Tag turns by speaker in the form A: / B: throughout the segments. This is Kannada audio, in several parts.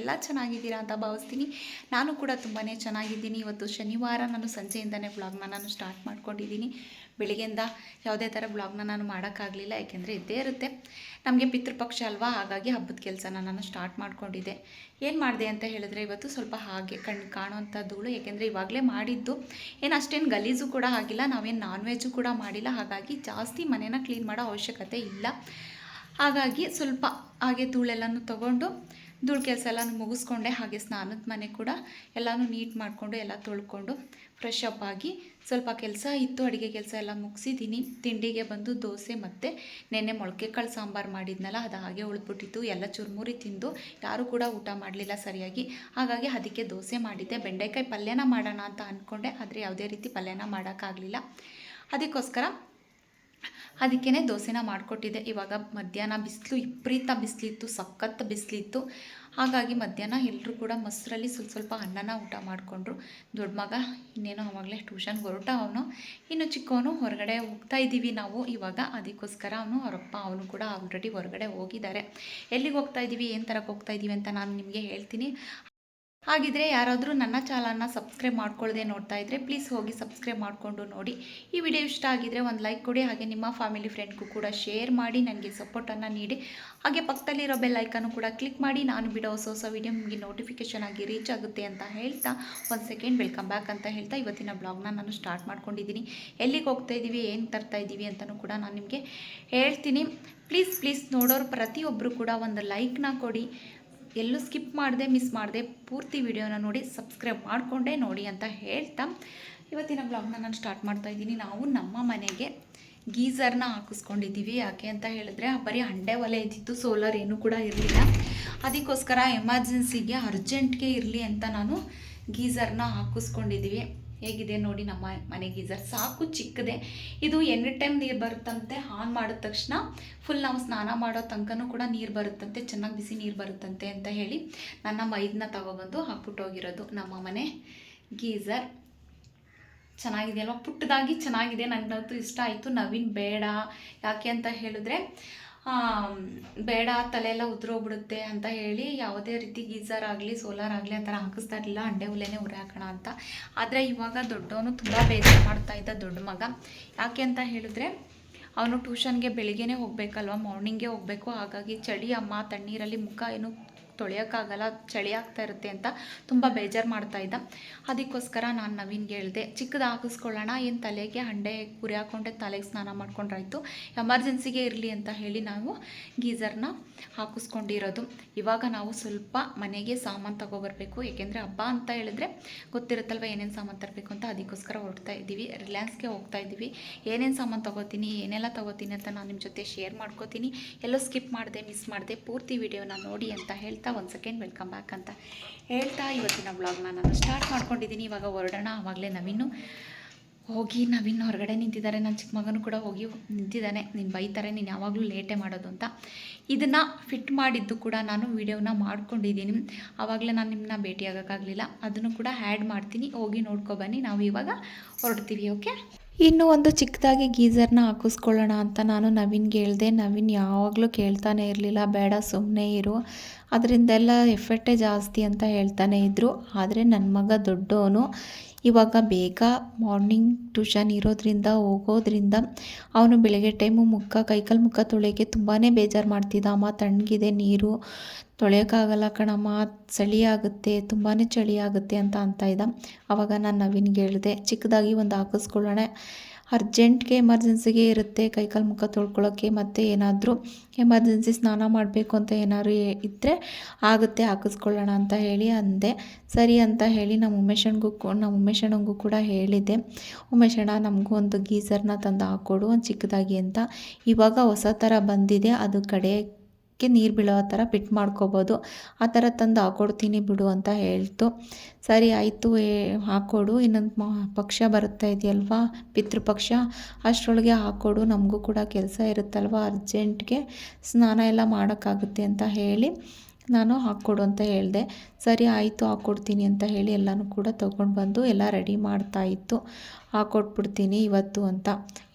A: ಎಲ್ಲ ಚೆನ್ನಾಗಿದ್ದೀರಾ ಅಂತ ಭಾವಿಸ್ತೀನಿ. ನಾನು ಕೂಡ ತುಂಬಾ ಚೆನ್ನಾಗಿದ್ದೀನಿ. ಇವತ್ತು ಶನಿವಾರ ನಾನು ಸಂಜೆಯಿಂದನೇ ಬ್ಲಾಗ್ನ ನಾನು ಸ್ಟಾರ್ಟ್ ಮಾಡ್ಕೊಂಡಿದ್ದೀನಿ. ಬೆಳಿಗ್ಗೆಯಿಂದ ಯಾವುದೇ ಥರ ಬ್ಲಾಗ್ನ ನಾನು ಮಾಡೋಕ್ಕಾಗಲಿಲ್ಲ, ಯಾಕೆಂದರೆ ಇದ್ದೇ ಇರುತ್ತೆ. ನಮಗೆ ಪಿತೃಪಕ್ಷ ಅಲ್ವಾ? ಹಾಗಾಗಿ ಹಬ್ಬದ ಕೆಲಸನ ನಾನು ಸ್ಟಾರ್ಟ್ ಮಾಡ್ಕೊಂಡಿದ್ದೆ. ಏನು ಮಾಡಿದೆ ಅಂತ ಹೇಳಿದ್ರೆ ಇವತ್ತು ಸ್ವಲ್ಪ ಹಾಗೆ ಕಣ್ಣು ಕಾಣುವಂಥ ಧೂಳು ಯಾಕೆಂದರೆ ಇವಾಗಲೇ ಮಾಡಿದ್ದು. ಏನು ಅಷ್ಟೇನು ಗಲೀಜು ಕೂಡ ಆಗಿಲ್ಲ, ನಾವೇನು ನಾನ್ ವೆಜ್ಜು ಕೂಡ ಮಾಡಿಲ್ಲ. ಹಾಗಾಗಿ ಜಾಸ್ತಿ ಮನೇನ ಕ್ಲೀನ್ ಮಾಡೋ ಅವಶ್ಯಕತೆ ಇಲ್ಲ. ಹಾಗಾಗಿ ಸ್ವಲ್ಪ ಹಾಗೆ ಧೂಳೆಲ್ಲನೂ ತೊಗೊಂಡು ಧೂಳು ಕೆಲಸ ಎಲ್ಲ ಮುಗಿಸ್ಕೊಂಡೆ, ಹಾಗೆ ಸ್ನಾನದ ಮನೆ ಕೂಡ ಎಲ್ಲನೂ ನೀಟ್ ಮಾಡಿಕೊಂಡು, ಎಲ್ಲ ತೊಳ್ಕೊಂಡು ಫ್ರೆಶ್ ಅಪ್ ಆಗಿ ಸ್ವಲ್ಪ ಕೆಲಸ ಇತ್ತು, ಅಡುಗೆ ಕೆಲಸ ಎಲ್ಲ ಮುಗಿಸಿದ್ದೀನಿ ತಿಂಡಿಗೆ ಬಂದು ದೋಸೆ ಮತ್ತು ನೆನ್ನೆ ಮೊಳಕೆ ಕಾಳು ಸಾಂಬಾರು ಮಾಡಿದ್ನಲ್ಲ, ಅದು ಹಾಗೆ ಉಳಿದ್ಬಿಟ್ಟಿತ್ತು. ಎಲ್ಲ ಚುರುಮುರಿ ತಿಂದು, ಯಾರೂ ಕೂಡ ಊಟ ಮಾಡಲಿಲ್ಲ ಸರಿಯಾಗಿ. ಹಾಗಾಗಿ ಅದಕ್ಕೆ ದೋಸೆ ಮಾಡಿದ್ದೆ. ಬೆಂಡೆಕಾಯಿ ಪಲ್ಯನ ಮಾಡೋಣ ಅಂತ ಅಂದ್ಕೊಂಡೆ ಆದರೆ ಯಾವುದೇ ರೀತಿ ಪಲ್ಯನ ಮಾಡೋಕ್ಕಾಗಲಿಲ್ಲ ಅದಕ್ಕೋಸ್ಕರ ಅದಕ್ಕೇ ದೋಸೆನ ಮಾಡಿಕೊಟ್ಟಿದ್ದೆ. ಇವಾಗ ಮಧ್ಯಾಹ್ನ ಬಿಸಿಲು ವಿಪರೀತ ಬಿಸಿಲಿತ್ತು, ಸಖತ್ ಬಿಸಿಲಿತ್ತು. ಹಾಗಾಗಿ ಮಧ್ಯಾಹ್ನ ಎಲ್ಲರೂ ಕೂಡ ಮೊಸರಲ್ಲಿ ಸ್ವಲ್ಪ ಸ್ವಲ್ಪ ಅನ್ನನ ಊಟ ಮಾಡಿಕೊಂಡ್ರು. ದೊಡ್ಡ ಮಗ ಇನ್ನೇನೋ ಅವಾಗಲೇ ಟ್ಯೂಷನ್ಗೆ ಹೊರಟ ಅವನು. ಇನ್ನು ಚಿಕ್ಕವನು ಹೊರಗಡೆ ಹೋಗ್ತಾ ಇದ್ದೀವಿ ನಾವು. ಇವಾಗ ಅದಕ್ಕೋಸ್ಕರ ಅವನು, ಅವರಪ್ಪ ಅವನು ಕೂಡ ಆಲ್ರೆಡಿ ಹೊರಗಡೆ ಹೋಗಿದ್ದಾರೆ. ಎಲ್ಲಿಗೆ ಹೋಗ್ತಾ ಇದ್ದೀವಿ, ಏನು ಥರಕ್ಕೆ ಹೋಗ್ತಾ ಇದ್ದೀವಿ ಅಂತ ನಾನು ನಿಮಗೆ ಹೇಳ್ತೀನಿ. ಹಾಗಿದ್ರೆ ಯಾರಾದರೂ ನನ್ನ ಚಾನಲ್ನ ಸಬ್ಸ್ಕ್ರೈಬ್ ಮಾಡ್ಕೊಳ್ಳದೆ ನೋಡ್ತಾ ಇದ್ದರೆ ಪ್ಲೀಸ್ ಹೋಗಿ ಸಬ್ಸ್ಕ್ರೈಬ್ ಮಾಡಿಕೊಂಡು ನೋಡಿ. ಈ ವಿಡಿಯೋ ಇಷ್ಟ ಆಗಿದ್ರೆ ಒಂದು ಲೈಕ್ ಕೊಡಿ, ಹಾಗೆ ನಿಮ್ಮ ಫ್ಯಾಮಿಲಿ ಫ್ರೆಂಡ್ಗೂ ಕೂಡ ಶೇರ್ ಮಾಡಿ ನನಗೆ ಸಪೋರ್ಟನ್ನು ನೀಡಿ. ಹಾಗೆ ಪಕ್ಕದಲ್ಲಿರೋ ಬೆಲ್ ಐಕನ್ನು ಕೂಡ ಕ್ಲಿಕ್ ಮಾಡಿ, ನಾನು ಬಿಡೋ ಹೊಸ ಹೊಸ ವಿಡಿಯೋ ನಿಮಗೆ ನೋಟಿಫಿಕೇಷನ್ ಆಗಿ ರೀಚ್ ಆಗುತ್ತೆ ಅಂತ ಹೇಳ್ತಾ ಒಂದು ಸೆಕೆಂಡ್ ವೆಲ್ಕಮ್ ಬ್ಯಾಕ್ ಅಂತ ಹೇಳ್ತಾ ಇವತ್ತಿನ ಬ್ಲಾಗ್ನ ನಾನು ಸ್ಟಾರ್ಟ್ ಮಾಡ್ಕೊಂಡಿದ್ದೀನಿ. ಎಲ್ಲಿಗೆ ಹೋಗ್ತಾ ಇದ್ದೀವಿ ಏನು ತರ್ತಾ ಇದ್ದೀವಿ ಅಂತಲೂ ಕೂಡ ನಾನು ನಿಮಗೆ ಹೇಳ್ತೀನಿ. ಪ್ಲೀಸ್ ಪ್ಲೀಸ್ ನೋಡೋರು ಪ್ರತಿಯೊಬ್ಬರು ಕೂಡ ಒಂದು ಲೈಕ್ನ ಕೊಡಿ. ಎಲ್ಲೂ ಸ್ಕಿಪ್ ಮಾಡಿದೆ, ಮಿಸ್ ಮಾಡಿದೆ ಪೂರ್ತಿ ವಿಡಿಯೋನ ನೋಡಿ, ಸಬ್ಸ್ಕ್ರೈಬ್ ಮಾಡಿಕೊಂಡೆ ನೋಡಿ ಅಂತ ಹೇಳ್ತಾ. ಇವತ್ತಿನ ಬ್ಲಾಗ್ನ ನಾನು ಸ್ಟಾರ್ಟ್ ಮಾಡ್ತಾ ಇದ್ದೀನಿ. ನಾವು ನಮ್ಮ ಮನೆಗೆ ಗೀಝರ್ನ ಹಾಕಿಸ್ಕೊಂಡಿದ್ದೀವಿ. ಯಾಕೆ ಅಂತ ಹೇಳಿದ್ರೆ ಬರೀ ಹಂಡೆ ಒಲೆ ಇದ್ದಿತ್ತು ಸೋಲಾರ್ ಏನೂ ಕೂಡ ಇರಲಿಲ್ಲ. ಅದಕ್ಕೋಸ್ಕರ ಎಮರ್ಜೆನ್ಸಿಗೆ ಅರ್ಜೆಂಟ್ಗೆ ಇರಲಿ ಅಂತ ನಾನು ಗೀಝರ್ನ ಹಾಕಿಸ್ಕೊಂಡಿದ್ದೀವಿ. ಹೇಗಿದೆ ನೋಡಿ ನಮ್ಮ ಮನೆ ಗೀಸರ್ ಸಾಕು ಚಿಕ್ಕದೆ. ಇದು ಎನಿ ಟೈಮ್ ನೀರು ಬರುತ್ತಂತೆ ಆನ್ ಮಾಡಿದ ತಕ್ಷಣ ಫುಲ್ ನಾವು ಸ್ನಾನ ಮಾಡೋ ತನಕನೂ ಕೂಡ ನೀರು ಬರುತ್ತಂತೆ, ಚೆನ್ನಾಗಿ ಬಿಸಿ ನೀರು ಬರುತ್ತಂತೆ ಅಂತ ಹೇಳಿ ನನ್ನ ಮೈದನ್ನ ತಗೊಬಂದು ಹಾಕ್ಬಿಟ್ಟು ಹೋಗಿರೋದು ನಮ್ಮ ಮನೆ ಗೀಸರ್ ಚೆನ್ನಾಗಿದೆ ಅಲ್ವಾ ಪುಟ್ಟದಾಗಿ ಚೆನ್ನಾಗಿದೆ. ನನಗಂತೂ ಇಷ್ಟ ಆಯಿತು. ನವೀನ್ ಬೇಡ ಯಾಕೆ ಅಂತ ಹೇಳಿದ್ರೆ ಬೇಡ ತಲೆ ಎಲ್ಲ ಉದುರೋಗ್ಬಿಡುತ್ತೆ ಅಂತ ಹೇಳಿ ಯಾವುದೇ ರೀತಿ ಗೀಸರ್ ಆಗಲಿ, ಸೋಲಾರ್ ಆಗಲಿ ಆ ಥರ ಹಾಕಿಸ್ತಾ ಇರಲಿಲ್ಲ. ಅಂಡೆ ಒಲೆನೇ ಉರಿ ಹಾಕೋಣ ಅಂತ. ಆದರೆ ಇವಾಗ ದೊಡ್ಡವನು ತುಂಬ ಬೇಜಾರು ಮಾಡ್ತಾ ಇದ್ದ ದೊಡ್ಡ ಮಗ. ಯಾಕೆ ಅಂತ ಹೇಳಿದ್ರೆ, ಅವನು ಟ್ಯೂಷನ್ಗೆ ಬೆಳಿಗ್ಗೆನೇ ಹೋಗಬೇಕಲ್ವ? ಮಾರ್ನಿಂಗೇ ಹೋಗಬೇಕು. ಹಾಗಾಗಿ ಚಳಿ, ಅಮ್ಮ, ತಣ್ಣೀರಲ್ಲಿ ಮುಖ ಏನು ತೊಳೆಯೋಕ್ಕಾಗಲ್ಲ ಚಳಿ ಆಗ್ತಾ ಇರುತ್ತೆ ಅಂತ ತುಂಬ ಬೇಜಾರು ಮಾಡ್ತಾ ಇದ್ದ. ಅದಕ್ಕೋಸ್ಕರ ನಾನು ನವೀನ್ಗೆ ಹೇಳಿದೆ ಚಿಕ್ಕದು ಹಾಕಿಸ್ಕೊಳ್ಳೋಣ ಏನು ತಲೆಗೆ ಹಂಡೆ ಕುರಿ ಹಾಕೊಂಡೆ ತಲೆಗೆ ಸ್ನಾನ ಮಾಡ್ಕೊಂಡ್ರಾಯ್ತು, ಎಮರ್ಜೆನ್ಸಿಗೆ ಇರಲಿ ಅಂತ ಹೇಳಿ ನಾವು ಗೀಝರ್ನ ಹಾಕಿಸ್ಕೊಂಡಿರೋದು. ಇವಾಗ ನಾವು ಸ್ವಲ್ಪ ಮನೆಗೆ ಸಾಮಾನು ತಗೊಬರ್ಬೇಕು, ಏಕೆಂದರೆ ಹಬ್ಬ ಅಂತ ಹೇಳಿದ್ರೆ ಗೊತ್ತಿರುತ್ತಲ್ವ ಏನೇನು ಸಾಮಾನು ತರಬೇಕು ಅಂತ, ಅದಕ್ಕೋಸ್ಕರ ಹೊರಡ್ತಾ ಇದ್ದೀವಿ, ರಿಲಯನ್ಸ್ಗೆ ಹೋಗ್ತಾ ಇದ್ದೀವಿ. ಏನೇನು ಸಾಮಾನು ತೊಗೋತೀನಿ, ಏನೆಲ್ಲ ತೊಗೋತೀನಿ ಅಂತ ನಾನು ನಿಮ್ಮ ಜೊತೆ ಶೇರ್ ಮಾಡ್ಕೋತೀನಿ. ಎಲ್ಲೋ ಸ್ಕಿಪ್ ಮಾಡಿದೆ, ಮಿಸ್ ಮಾಡಿದೆ, ಪೂರ್ತಿ ವಿಡಿಯೋನ ನೋಡಿ ಅಂತ ಹೇಳ್ತಾ ಒಂದು ಸೆಕೆಂಡ್ ವೆಲ್ಕಮ್ ಬ್ಯಾಕ್ ಅಂತ ಹೇಳ್ತಾ ಇವತ್ತಿನ ಬ್ಲಾಗ್ನ ನಾನು ಸ್ಟಾರ್ಟ್ ಮಾಡ್ಕೊಂಡಿದ್ದೀನಿ. ಇವಾಗ ಹೊರಡೋಣ. ಆವಾಗಲೇ ನವೀನು ಹೋಗಿ, ನವೀನು ಹೊರಗಡೆ ನಿಂತಿದ್ದಾರೆ. ನನ್ನ ಚಿಕ್ಕ ಮಗನೂ ಕೂಡ ಹೋಗಿ ನಿಂತಿದ್ದಾನೆ. ನೀನು ಬೈತಾರೆ, ನೀನು ಯಾವಾಗಲೂ ಲೇಟೇ ಮಾಡೋದು ಅಂತ. ಇದನ್ನು ಫಿಟ್ ಮಾಡಿದ್ದು ಕೂಡ ನಾನು ವೀಡಿಯೋನ ಮಾಡ್ಕೊಂಡಿದ್ದೀನಿ. ಆವಾಗಲೇ ನಾನು ನಿಮ್ಮನ್ನ ಭೇಟಿಯಾಗೋಕ್ಕಾಗಲಿಲ್ಲ. ಅದನ್ನು ಕೂಡ ಆ್ಯಡ್ ಮಾಡ್ತೀನಿ. ಹೋಗಿ ನೋಡ್ಕೊಬನ್ನಿ ನಾವು ಇವಾಗ ಹೊರಡ್ತೀವಿ ಓಕೆ ಇನ್ನು ಒಂದು ಚಿಕ್ಕದಾಗಿ ಗೀಝರ್ನ ಹಾಕಿಸ್ಕೊಳ್ಳೋಣ ಅಂತ ನಾನು ನವೀನ್ಗೆ ಹೇಳಿದೆ. ನವೀನ್ ಯಾವಾಗಲೂ ಕೇಳ್ತಾನೆ ಇರಲಿಲ್ಲ. ಬೇಡ ಸುಮ್ಮನೆ ಇರು. ಅದರಿಂದೆಲ್ಲ ಎಫೆಕ್ಟೇ ಜಾಸ್ತಿ ಅಂತ ಹೇಳ್ತಾನೆ ಇದ್ದರು ಆದರೆ ನನ್ನ ಮಗ ದೊಡ್ಡವನು. ಇವಾಗ ಬೇಗ ಮಾರ್ನಿಂಗ್ ಟ್ಯೂಷನ್ ಇರೋದ್ರಿಂದ, ಹೋಗೋದ್ರಿಂದ ಅವನು ಬೆಳಗ್ಗೆ ಟೈಮು ಮುಖ, ಕೈಕಾಲು ಮುಖ ತೊಳೆಯೋಕ್ಕೆ ತುಂಬಾ ಬೇಜಾರು ಮಾಡ್ತಿದ್ದ. ಅಮ್ಮ, ತಣ್ಣಗಿದೆ, ನೀರು ತೊಳೆಯೋಕ್ಕಾಗಲ್ಲ ಕಣಮ್ಮ ಚಳಿ ಆಗುತ್ತೆ ತುಂಬಾ ಚಳಿ ಆಗುತ್ತೆ ಅಂತ ಅಂತ ಇದ್ದ. ಆವಾಗ ನಾನು ನವೀನ್ಗೆ ಹೇಳಿದೆ, ಚಿಕ್ಕದಾಗಿ ಒಂದು ಹಾಕಿಸ್ಕೊಳ್ಳೋಣ. ಅರ್ಜೆಂಟ್ಗೆ ಎಮರ್ಜೆನ್ಸಿಗೆ ಇರುತ್ತೆ, ಕೈಕಾಲು ಮುಖ ತೊಳ್ಕೊಳ್ಳೋಕ್ಕೆ ಮತ್ತು ಏನಾದರೂ ಎಮರ್ಜೆನ್ಸಿ ಸ್ನಾನ ಮಾಡಬೇಕು ಅಂತ ಏನಾದರೂ ಇದ್ದರೆ ಆಗುತ್ತೆ, ಹಾಕಿಸ್ಕೊಳ್ಳೋಣ ಅಂತ ಹೇಳಿ ಅಂದೆ. ಸರಿ ಅಂತ ಹೇಳಿ ನಮ್ಮ ಉಮೇಶಣ್ಗೂ ನಮ್ಮ ಉಮೇಶಣ್ಣಂಗೂ ಕೂಡ ಹೇಳಿದ್ದೆ. ಉಮೇಶಣ್ಣ ನಮಗೂ ಒಂದು ಗೀಸರ್ನ ತಂದು ಹಾಕ್ಕೊಡು ಒಂದು ಚಿಕ್ಕದಾಗಿ ಅಂತ. ಇವಾಗ ಹೊಸ ಥರ ಬಂದಿದೆ, ಅದು ಕಡೆ ಕ್ಕೆ ನೀರು ಬೀಳೋ ಥರ ಪಿಟ್ ಮಾಡ್ಕೋಬೋದು. ಆ ಥರ ತಂದು ಹಾಕೊಡ್ತೀನಿ ಬಿಡು ಅಂತ ಹೇಳ್ತು. ಸರಿ ಆಯಿತು ಹಾಕ್ಕೊಡು ಇನ್ನೊಂದು ಪಕ್ಷ ಬರುತ್ತಾ ಇದೆಯಲ್ವಾ? ಪಿತೃಪಕ್ಷ ಅಷ್ಟರೊಳಗೆ ಹಾಕ್ಕೊಡು ನಮಗೂ ಕೂಡ ಕೆಲಸ ಇರುತ್ತಲ್ವ? ಅರ್ಜೆಂಟ್ಗೆ. ಸ್ನಾನ ಎಲ್ಲ ಮಾಡೋಕ್ಕಾಗುತ್ತೆ ಅಂತ ಹೇಳಿ. ನಾನು ಹಾಕ್ಕೊಡು ಅಂತ ಹೇಳಿದೆ. ಸರಿ, ಆಯಿತು, ಹಾಕ್ಕೊಡ್ತೀನಿ ಅಂತ ಹೇಳಿ ಎಲ್ಲನೂ ಕೂಡ ತೊಗೊಂಡು ಬಂದು ಎಲ್ಲ ರೆಡಿ ಮಾಡ್ತಾ ಇತ್ತು. ಹಾಕ್ಕೊಟ್ಬಿಡ್ತೀನಿ ಇವತ್ತು ಅಂತ.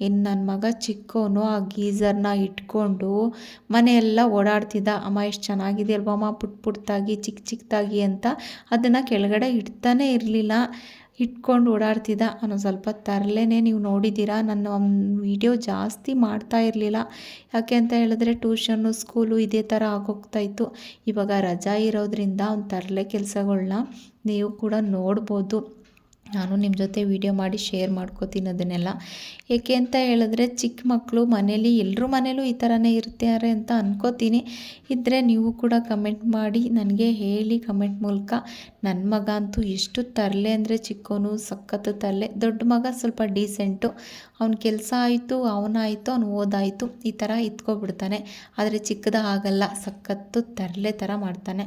A: ಇನ್ನು ನನ್ನ ಮಗ ಚಿಕ್ಕವನು ಆ ಗೀಝರ್ನ ಇಟ್ಕೊಂಡು ಮನೆಯೆಲ್ಲ ಓಡಾಡ್ತಿದ್ದ. ಅಮ್ಮ, ಎಷ್ಟು ಚೆನ್ನಾಗಿದೆ ಅಲ್ವಮ್ಮ ಪುಟ್ ಪುಟ್ಟಾಗಿ ಚಿಕ್ಕ ಚಿಕ್ಕದಾಗಿ ಅಂತ ಅದನ್ನು ಕೆಳಗಡೆ ಇಡ್ತಾನೇ ಇರಲಿಲ್ಲ. ಇಟ್ಕೊಂಡು ಓಡಾಡ್ತಿದ್ದ. ಅವನು ಸ್ವಲ್ಪ ತರಲೇನೆ, ನೀವು ನೋಡಿದ್ದೀರಾ? ನಾನು ವೀಡಿಯೋ ಜಾಸ್ತಿ ಮಾಡ್ತಾ ಇರಲಿಲ್ಲ. ಯಾಕೆ ಅಂತ ಹೇಳಿದ್ರೆ ಟ್ಯೂಷನ್ನು, ಸ್ಕೂಲು ಇದೇ ಥರ ಆಗೋಗ್ತಾಯಿತ್ತು ಇವಾಗ ರಜಾ ಇರೋದ್ರಿಂದ ಅವ್ನು ತರಲೆ ಕೆಲಸಗಳ್ನ ನೀವು ಕೂಡ ನೋಡ್ಬೋದು. ನಾನು ನಿಮ್ಮ ಜೊತೆ ವೀಡಿಯೋ ಮಾಡಿ ಶೇರ್ ಮಾಡ್ಕೋತೀನಿ ಅದನ್ನೆಲ್ಲ. ಏಕೆ ಅಂತ ಹೇಳಿದ್ರೆ ಚಿಕ್ಕ ಮಕ್ಕಳು ಮನೇಲಿ ಎಲ್ಲರೂ ಮನೇಲೂ ಈ ಥರನೇ ಇರ್ತಾರೆ ಅಂತ ಅನ್ಕೋತೀನಿ. ಇದ್ದರೆ ನೀವು ಕೂಡ ಕಮೆಂಟ್ ಮಾಡಿ, ನನಗೆ ಹೇಳಿ ಕಮೆಂಟ್ ಮೂಲಕ. ನನ್ನ ಮಗ ಅಂತೂ ಎಷ್ಟು ತರಲೆ ಅಂದರೆ ಚಿಕ್ಕವನು ಸಖತ್ತು ತರಲೆ. ದೊಡ್ಡ ಮಗ ಸ್ವಲ್ಪ ಡೀಸೆಂಟು ಅವ್ನ ಕೆಲಸ ಆಯಿತು ಅವನಾಯಿತು ಅವ್ನು ಓದಾಯಿತು. ಈ ಥರ ಇತ್ಕೊಬಿಡ್ತಾನೆ. ಆದರೆ ಚಿಕ್ಕದ ಆಗಲ್ಲ ಸಖತ್ತು ತರಲೆ ಥರ ಮಾಡ್ತಾನೆ.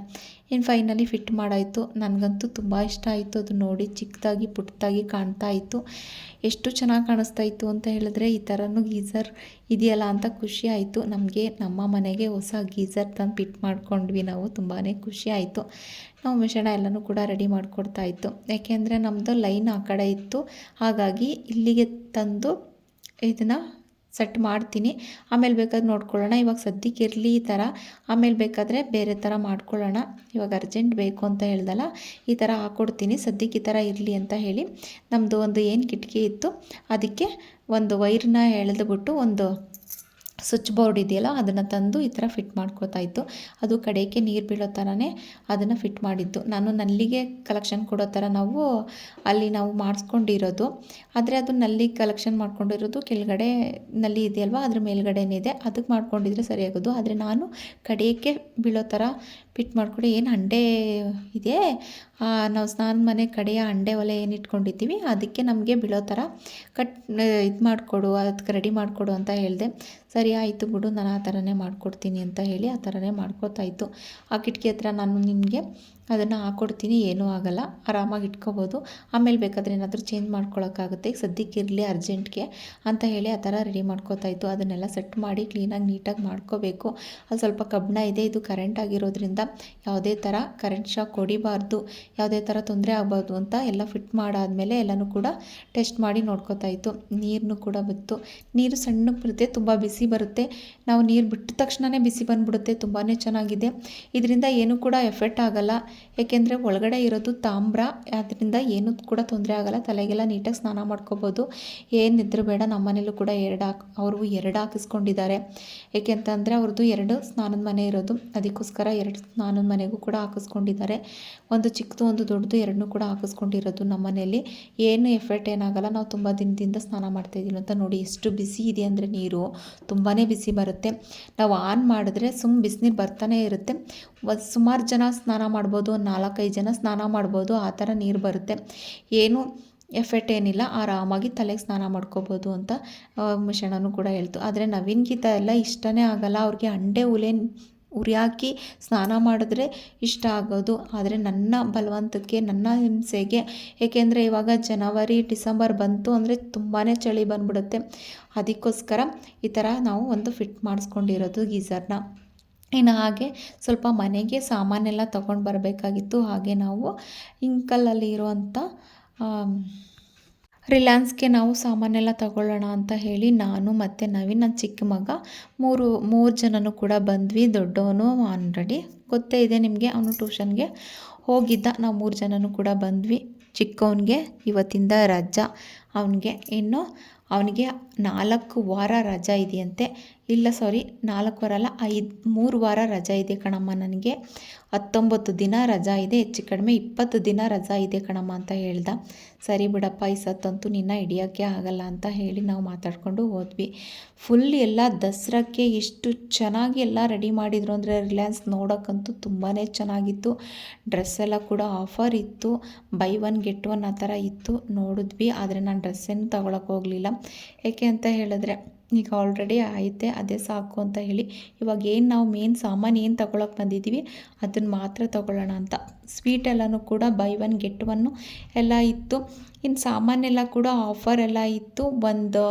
A: ಇನ್ನು ಫೈನಲಿ ಫಿಟ್ ಮಾಡಾಯಿತು. ನನಗಂತೂ ತುಂಬ ಇಷ್ಟ ಆಯಿತು. ಅದು ನೋಡಿ ಚಿಕ್ಕದಾಗಿ ಪುಟ್ಟದಾಗಿ ಕಾಣ್ತಾ ಇತ್ತು. ಎಷ್ಟು ಚೆನ್ನಾಗಿ ಕಾಣಿಸ್ತಾ ಇತ್ತು ಅಂತ ಹೇಳಿದ್ರೆ ಈ ಥರನೂ ಗೀಝರ್ ಇದೆಯಲ್ಲ ಅಂತ ಖುಷಿ ಆಯಿತು. ನಮಗೆ ನಮ್ಮ ಮನೆಗೆ ಹೊಸ ಗೀಝರ್ ತಂದು ಫಿಟ್ ಮಾಡ್ಕೊಂಡ್ವಿ ನಾವು. ತುಂಬಾ ಖುಷಿ ಆಯಿತು. ನಾವು ಮಿಷಣ ಎಲ್ಲನೂ ಕೂಡ ರೆಡಿ ಮಾಡಿಕೊಡ್ತಾ ಇತ್ತು. ಯಾಕೆಂದರೆ ನಮ್ಮದು ಲೈನ್ ಆ ಕಡೆ ಇತ್ತು. ಹಾಗಾಗಿ ಇಲ್ಲಿಗೆ ತಂದು ಇದನ್ನು ಸೆಟ್ ಮಾಡ್ತೀನಿ. ಆಮೇಲೆ ಬೇಕಾದ್ರೆ ನೋಡ್ಕೊಳ್ಳೋಣ. ಇವಾಗ ಸದ್ಯಕ್ಕೆ ಇರಲಿ ಈ ಥರ. ಆಮೇಲೆ ಬೇಕಾದರೆ ಬೇರೆ ಥರ ಮಾಡ್ಕೊಳ್ಳೋಣ. ಇವಾಗ ಅರ್ಜೆಂಟ್ ಬೇಕು ಅಂತ ಹೇಳ್ದಲ್ಲ, ಈ ಥರ ಹಾಕ್ಕೊಡ್ತೀನಿ ಸದ್ಯಕ್ಕೆ ಈ ಥರ ಇರಲಿ ಅಂತ ಹೇಳಿ ನಮ್ಮದು ಒಂದು ಏನು ಕಿಟಕಿ ಇತ್ತು, ಅದಕ್ಕೆ ಒಂದು ವೈರ್ನ ಎಳೆದುಬಿಟ್ಟು ಒಂದು ಸ್ವಿಚ್ ಬೋರ್ಡ್ ಇದೆಯಲ್ಲ, ಅದನ್ನು ತಂದು ಈ ಥರ ಫಿಟ್ ಮಾಡ್ಕೋತಾ ಇತ್ತು. ಅದು ಕಡೆಗೆ ನೀರು ಬೀಳೋ ಥರನೇ ಅದನ್ನು ಫಿಟ್ ಮಾಡಿದ್ದು. ನಾನು ನಲ್ಲಿಗೆ ಕಲೆಕ್ಷನ್ ಕೊಡೋ ಥರ ನಾವು ಅಲ್ಲಿ ನಾವು ಮಾಡಿಸ್ಕೊಂಡಿರೋದು. ಆದರೆ ಅದು ನಲ್ಲಿ ಕಲೆಕ್ಷನ್ ಮಾಡ್ಕೊಂಡಿರೋದು ಕೆಳಗಡೆ ನಲ್ಲಿ ಇದೆಯಲ್ವ? ಅದ್ರ ಮೇಲ್ಗಡೆನೇ ಇದೆ. ಅದಕ್ಕೆ ಮಾಡ್ಕೊಂಡಿದ್ರೆ ಸರಿಯಾಗೋದು ಆದರೆ ನಾನು ಕಡೆಯಕ್ಕೆ ಬೀಳೋ ಥರ ಪಿಟ್ ಮಾಡಿಕೊಡಿ. ಏನು ಹಂಡೆ ಇದೆ? ನಾವು ಸ್ನಾನ ಮನೆ ಕಡೆಯ ಹಂಡೆ ಒಲೆ ಏನು ಇಟ್ಕೊಂಡಿದ್ದೀವಿ? ಅದಕ್ಕೆ ನಮಗೆ ಬೀಳೋ ಥರ ಕಟ್ ಇದು ಮಾಡಿಕೊಡು, ಅದಕ್ಕೆ ರೆಡಿ ಮಾಡಿಕೊಡು ಅಂತ ಹೇಳಿದೆ. ಸರಿ ಆಯಿತು ಬಿಡು. ನಾನು ಆ ಥರನೇ ಮಾಡಿಕೊಡ್ತೀನಿ ಅಂತ ಹೇಳಿ ಆ ಥರನೇ ಮಾಡ್ಕೋತಾ ಇತ್ತು ಆ ಕಿಟಕಿ ಹತ್ರ ನಾನು ನಿಮಗೆ ಅದನ್ನು ಹಾಕ್ಕೊಡ್ತೀನಿ ಏನೂ ಆಗೋಲ್ಲ. ಆರಾಮಾಗಿ ಇಟ್ಕೋಬೋದು. ಆಮೇಲೆ ಬೇಕಾದರೆ ಏನಾದರೂ ಚೇಂಜ್ ಮಾಡ್ಕೊಳ್ಳೋಕ್ಕಾಗುತ್ತೆ ಸದ್ಯಕ್ಕೆ ಇರಲಿ ಅರ್ಜೆಂಟ್ಗೆ ಅಂತ ಹೇಳಿ ಆ ಥರ ರೆಡಿ ಮಾಡ್ಕೋತಾ ಇತ್ತು ಅದನ್ನೆಲ್ಲ ಸೆಟ್ ಮಾಡಿ ಕ್ಲೀನಾಗಿ ನೀಟಾಗಿ ಮಾಡ್ಕೋಬೇಕು. ಅದು ಸ್ವಲ್ಪ ಕಬ್ಬಣ ಇದೆ, ಇದು ಕರೆಂಟ್ ಆಗಿರೋದ್ರಿಂದ ಯಾವುದೇ ಥರ ಕರೆಂಟ್ ಶಾಕ್ ಹೊಡಿಬಾರ್ದು. ಯಾವುದೇ ಥರ ತೊಂದರೆ ಆಗ್ಬಾರ್ದು ಅಂತ ಎಲ್ಲ ಫಿಟ್ ಮಾಡಾದಮೇಲೆ ಎಲ್ಲನೂ ಕೂಡ ಟೆಸ್ಟ್ ಮಾಡಿ ನೋಡ್ಕೋತಾ ಇತ್ತು ನೀರನ್ನು ಕೂಡ ಬಿತ್ತು. ನೀರು ಸಣ್ಣಕ್ಕೆ ಬರುತ್ತೆ, ತುಂಬ ಬಿಸಿ ಬರುತ್ತೆ. ನಾವು ನೀರು ಬಿಟ್ಟ ತಕ್ಷಣವೇ ಬಿಸಿ ಬಂದುಬಿಡುತ್ತೆ ತುಂಬಾ ಚೆನ್ನಾಗಿದೆ. ಇದರಿಂದ ಏನೂ ಕೂಡ ಎಫೆಕ್ಟ್ ಆಗೋಲ್ಲ. ಏಕೆಂದರೆ ಒಳಗಡೆ ಇರೋದು ತಾಮ್ರ ಅದರಿಂದ ಏನೂ ಕೂಡ ತೊಂದರೆ ಆಗಲ್ಲ. ತಲೆಗೆಲ್ಲ ನೀಟಾಗಿ ಸ್ನಾನ ಮಾಡ್ಕೋಬೋದು. ಏನಿದ್ರು ಬೇಡ, ನಮ್ಮ ಮನೇಲೂ ಕೂಡ ಎರಡು ಹಾಕಿ, ಅವರು ಎರಡು ಹಾಕಿಸ್ಕೊಂಡಿದ್ದಾರೆ. ಏಕೆಂತಂದರೆ ಅವ್ರದ್ದು ಎರಡು ಸ್ನಾನದ ಮನೆ ಇರೋದು. ಅದಕ್ಕೋಸ್ಕರ ಎರಡು ಸ್ನಾನದ ಮನೆಗೂ ಕೂಡ ಹಾಕಿಸ್ಕೊಂಡಿದ್ದಾರೆ. ಒಂದು ಚಿಕ್ಕದು, ಒಂದು ದೊಡ್ಡದು ಎರಡನ್ನೂ ಕೂಡ ಹಾಕಿಸ್ಕೊಂಡಿರೋದು ನಮ್ಮ ಮನೆಯಲ್ಲಿ ಏನು ಎಫೆಕ್ಟ್ ಏನಾಗಲ್ಲ. ನಾವು ತುಂಬ ದಿನದಿಂದ ಸ್ನಾನ ಮಾಡ್ತಾಯಿದ್ದೀವಿ ಅಂತ ನೋಡಿ. ಎಷ್ಟು ಬಿಸಿ ಇದೆ ಅಂದರೆ ನೀರು. ತುಂಬಾ ಬಿಸಿ ಬರುತ್ತೆ. ನಾವು ಆನ್ ಮಾಡಿದ್ರೆ ಸುಮ್ಮ ಬಿಸಿನೀರು ಬರ್ತಾನೆ ಇರುತ್ತೆ. ಸುಮಾರು ಜನ ಸ್ನಾನ ಮಾಡ್ಬೋದು. ಒಂದು ನಾಲ್ಕೈದು ಜನ ಸ್ನಾನ ಮಾಡ್ಬೋದು, ಆ ಥರ ನೀರು ಬರುತ್ತೆ. ಏನು ಎಫೆಕ್ಟ್ ಏನಿಲ್ಲ, ಆರಾಮಾಗಿ ತಲೆಗೆ ಸ್ನಾನ ಮಾಡ್ಕೋಬೋದು ಅಂತ ಮಿಷಣನು ಕೂಡ ಹೇಳ್ತು. ಆದರೆ ನವೀನ್ ಗೀತ ಎಲ್ಲ ಇಷ್ಟನೇ ಆಗಲ್ಲ. ಅವ್ರಿಗೆ ಅಂಡೆ ಉಲೆ ಉರಿ ಹಾಕಿ ಸ್ನಾನ ಮಾಡಿದ್ರೆ ಇಷ್ಟ ಆಗೋದು. ಆದರೆ ನನ್ನ ಬಲವಂತಕ್ಕೆ, ನನ್ನ ಹಿಂಸೆಗೆ, ಏಕೆಂದರೆ ಇವಾಗ ಜನವರಿ, ಡಿಸೆಂಬರ್ ಬಂತು ಅಂದರೆ ತುಂಬಾ ಚಳಿ ಬಂದ್ಬಿಡುತ್ತೆ. ಅದಕ್ಕೋಸ್ಕರ ಈ ಥರ ನಾವು ಒಂದು ಫಿಟ್ ಮಾಡಿಸ್ಕೊಂಡಿರೋದು ಗೀಝರ್ನ ಇನ್ನು ಹಾಗೆ ಸ್ವಲ್ಪ ಮನೆಗೆ ಸಾಮಾನೆಲ್ಲ ತಗೊಂಡು ಬರಬೇಕಾಗಿತ್ತು. ಹಾಗೆ ನಾವು ಇಂಕಲಲ್ಲಿ ಇರುವಂಥ ರಿಲಯನ್ಸ್ಗೆ ನಾವು ಸಾಮಾನೆಲ್ಲ ತಗೊಳ್ಳೋಣ ಅಂತ ಹೇಳಿ ನಾನು ಮತ್ತು ನವೀನ್ ನನ್ನ ಚಿಕ್ಕ ಮಗ, ಮೂರು ಮೂರು ಜನನೂ ಕೂಡ ಬಂದ್ವಿ. ದೊಡ್ಡವನು ಆಲ್ರೆಡಿ ಗೊತ್ತೇ ಇದೆ ನಿಮಗೆ, ಅವನು ಟ್ಯೂಷನ್ಗೆ ಹೋಗಿದ್ದ. ನಾವು ಮೂರು ಜನನೂ ಕೂಡ ಬಂದ್ವಿ. ಚಿಕ್ಕವನಿಗೆ, ಇವತ್ತಿಂದ ರಜಾ. ಅವನಿಗೆ ಇನ್ನು ಅವನಿಗೆ ನಾಲ್ಕು ವಾರ ರಜಾ ಇದೆಯಂತೆ. ಇಲ್ಲ ಸಾರಿ ನಾಲ್ಕು ವಾರ ಅಲ್ಲ, ಐದು, ಮೂರು ವಾರ ರಜಾ ಇದೆ ಕಣಮ್ಮ ನನಗೆ. ಹತ್ತೊಂಬತ್ತು ದಿನ ರಜಾ ಇದೆ, ಹೆಚ್ಚು ಕಡಿಮೆ ಇಪ್ಪತ್ತು ದಿನ ರಜಾ ಇದೆ ಕಣಮ್ಮ ಅಂತ ಹೇಳ್ದ. ಸರಿ ಬಿಡಪ್ಪ, ಈ ಸತ್ತಂತೂ ನಿನ್ನ ಹಿಡಿಯೋಕ್ಕೆ ಆಗಲ್ಲ ಅಂತ ಹೇಳಿ ನಾವು ಮಾತಾಡಿಕೊಂಡು ಹೋದ್ವಿ. ಫುಲ್ ಎಲ್ಲ ದಸರಾಕ್ಕೆ ಎಷ್ಟು ಚೆನ್ನಾಗಿ ಎಲ್ಲ ರೆಡಿ ಮಾಡಿದರು ಅಂದರೆ ರಿಲಯನ್ಸ್ ನೋಡೋಕ್ಕಂತೂ ತುಂಬಾ ಚೆನ್ನಾಗಿತ್ತು. ಡ್ರೆಸ್ ಎಲ್ಲ ಕೂಡ ಆಫರ್ ಇತ್ತು. ಬೈ ಒನ್ ಗೆಟ್ ಒನ್ ಆ ಥರ ಇತ್ತು, ನೋಡಿದ್ವಿ. ಆದರೆ ನಾನು ಡ್ರೆಸ್ಸೇನು ತಗೊಳಕ್ಕೆ ಹೋಗಲಿಲ್ಲ. ಏಕೆ ಅಂತ ಹೇಳಿದ್ರೆ, ಈಗ ಆಲ್ರೆಡಿ ಐತೆ ಅದೇ ಸಾಕು ಅಂತ ಹೇಳಿ. ಇವಾಗ ಏನು ನಾವು ಮೇನ್ ಸಾಮಾನು ಏನು ತೊಗೊಳಕ್ಕೆ ಬಂದಿದ್ದೀವಿ ಅದನ್ನು ಮಾತ್ರ ತೊಗೊಳ್ಳೋಣ ಅಂತ. ಸ್ವೀಟ್ ಎಲ್ಲನೂ ಕೂಡ ಬೈ ಒನ್ ಗೆಟ್ ಒನ್ನು ಎಲ್ಲ ಇತ್ತು. ಇನ್ನು ಸಾಮಾನೆಲ್ಲ ಕೂಡ ಆಫರ್ ಎಲ್ಲ ಇತ್ತು. ಒಂದು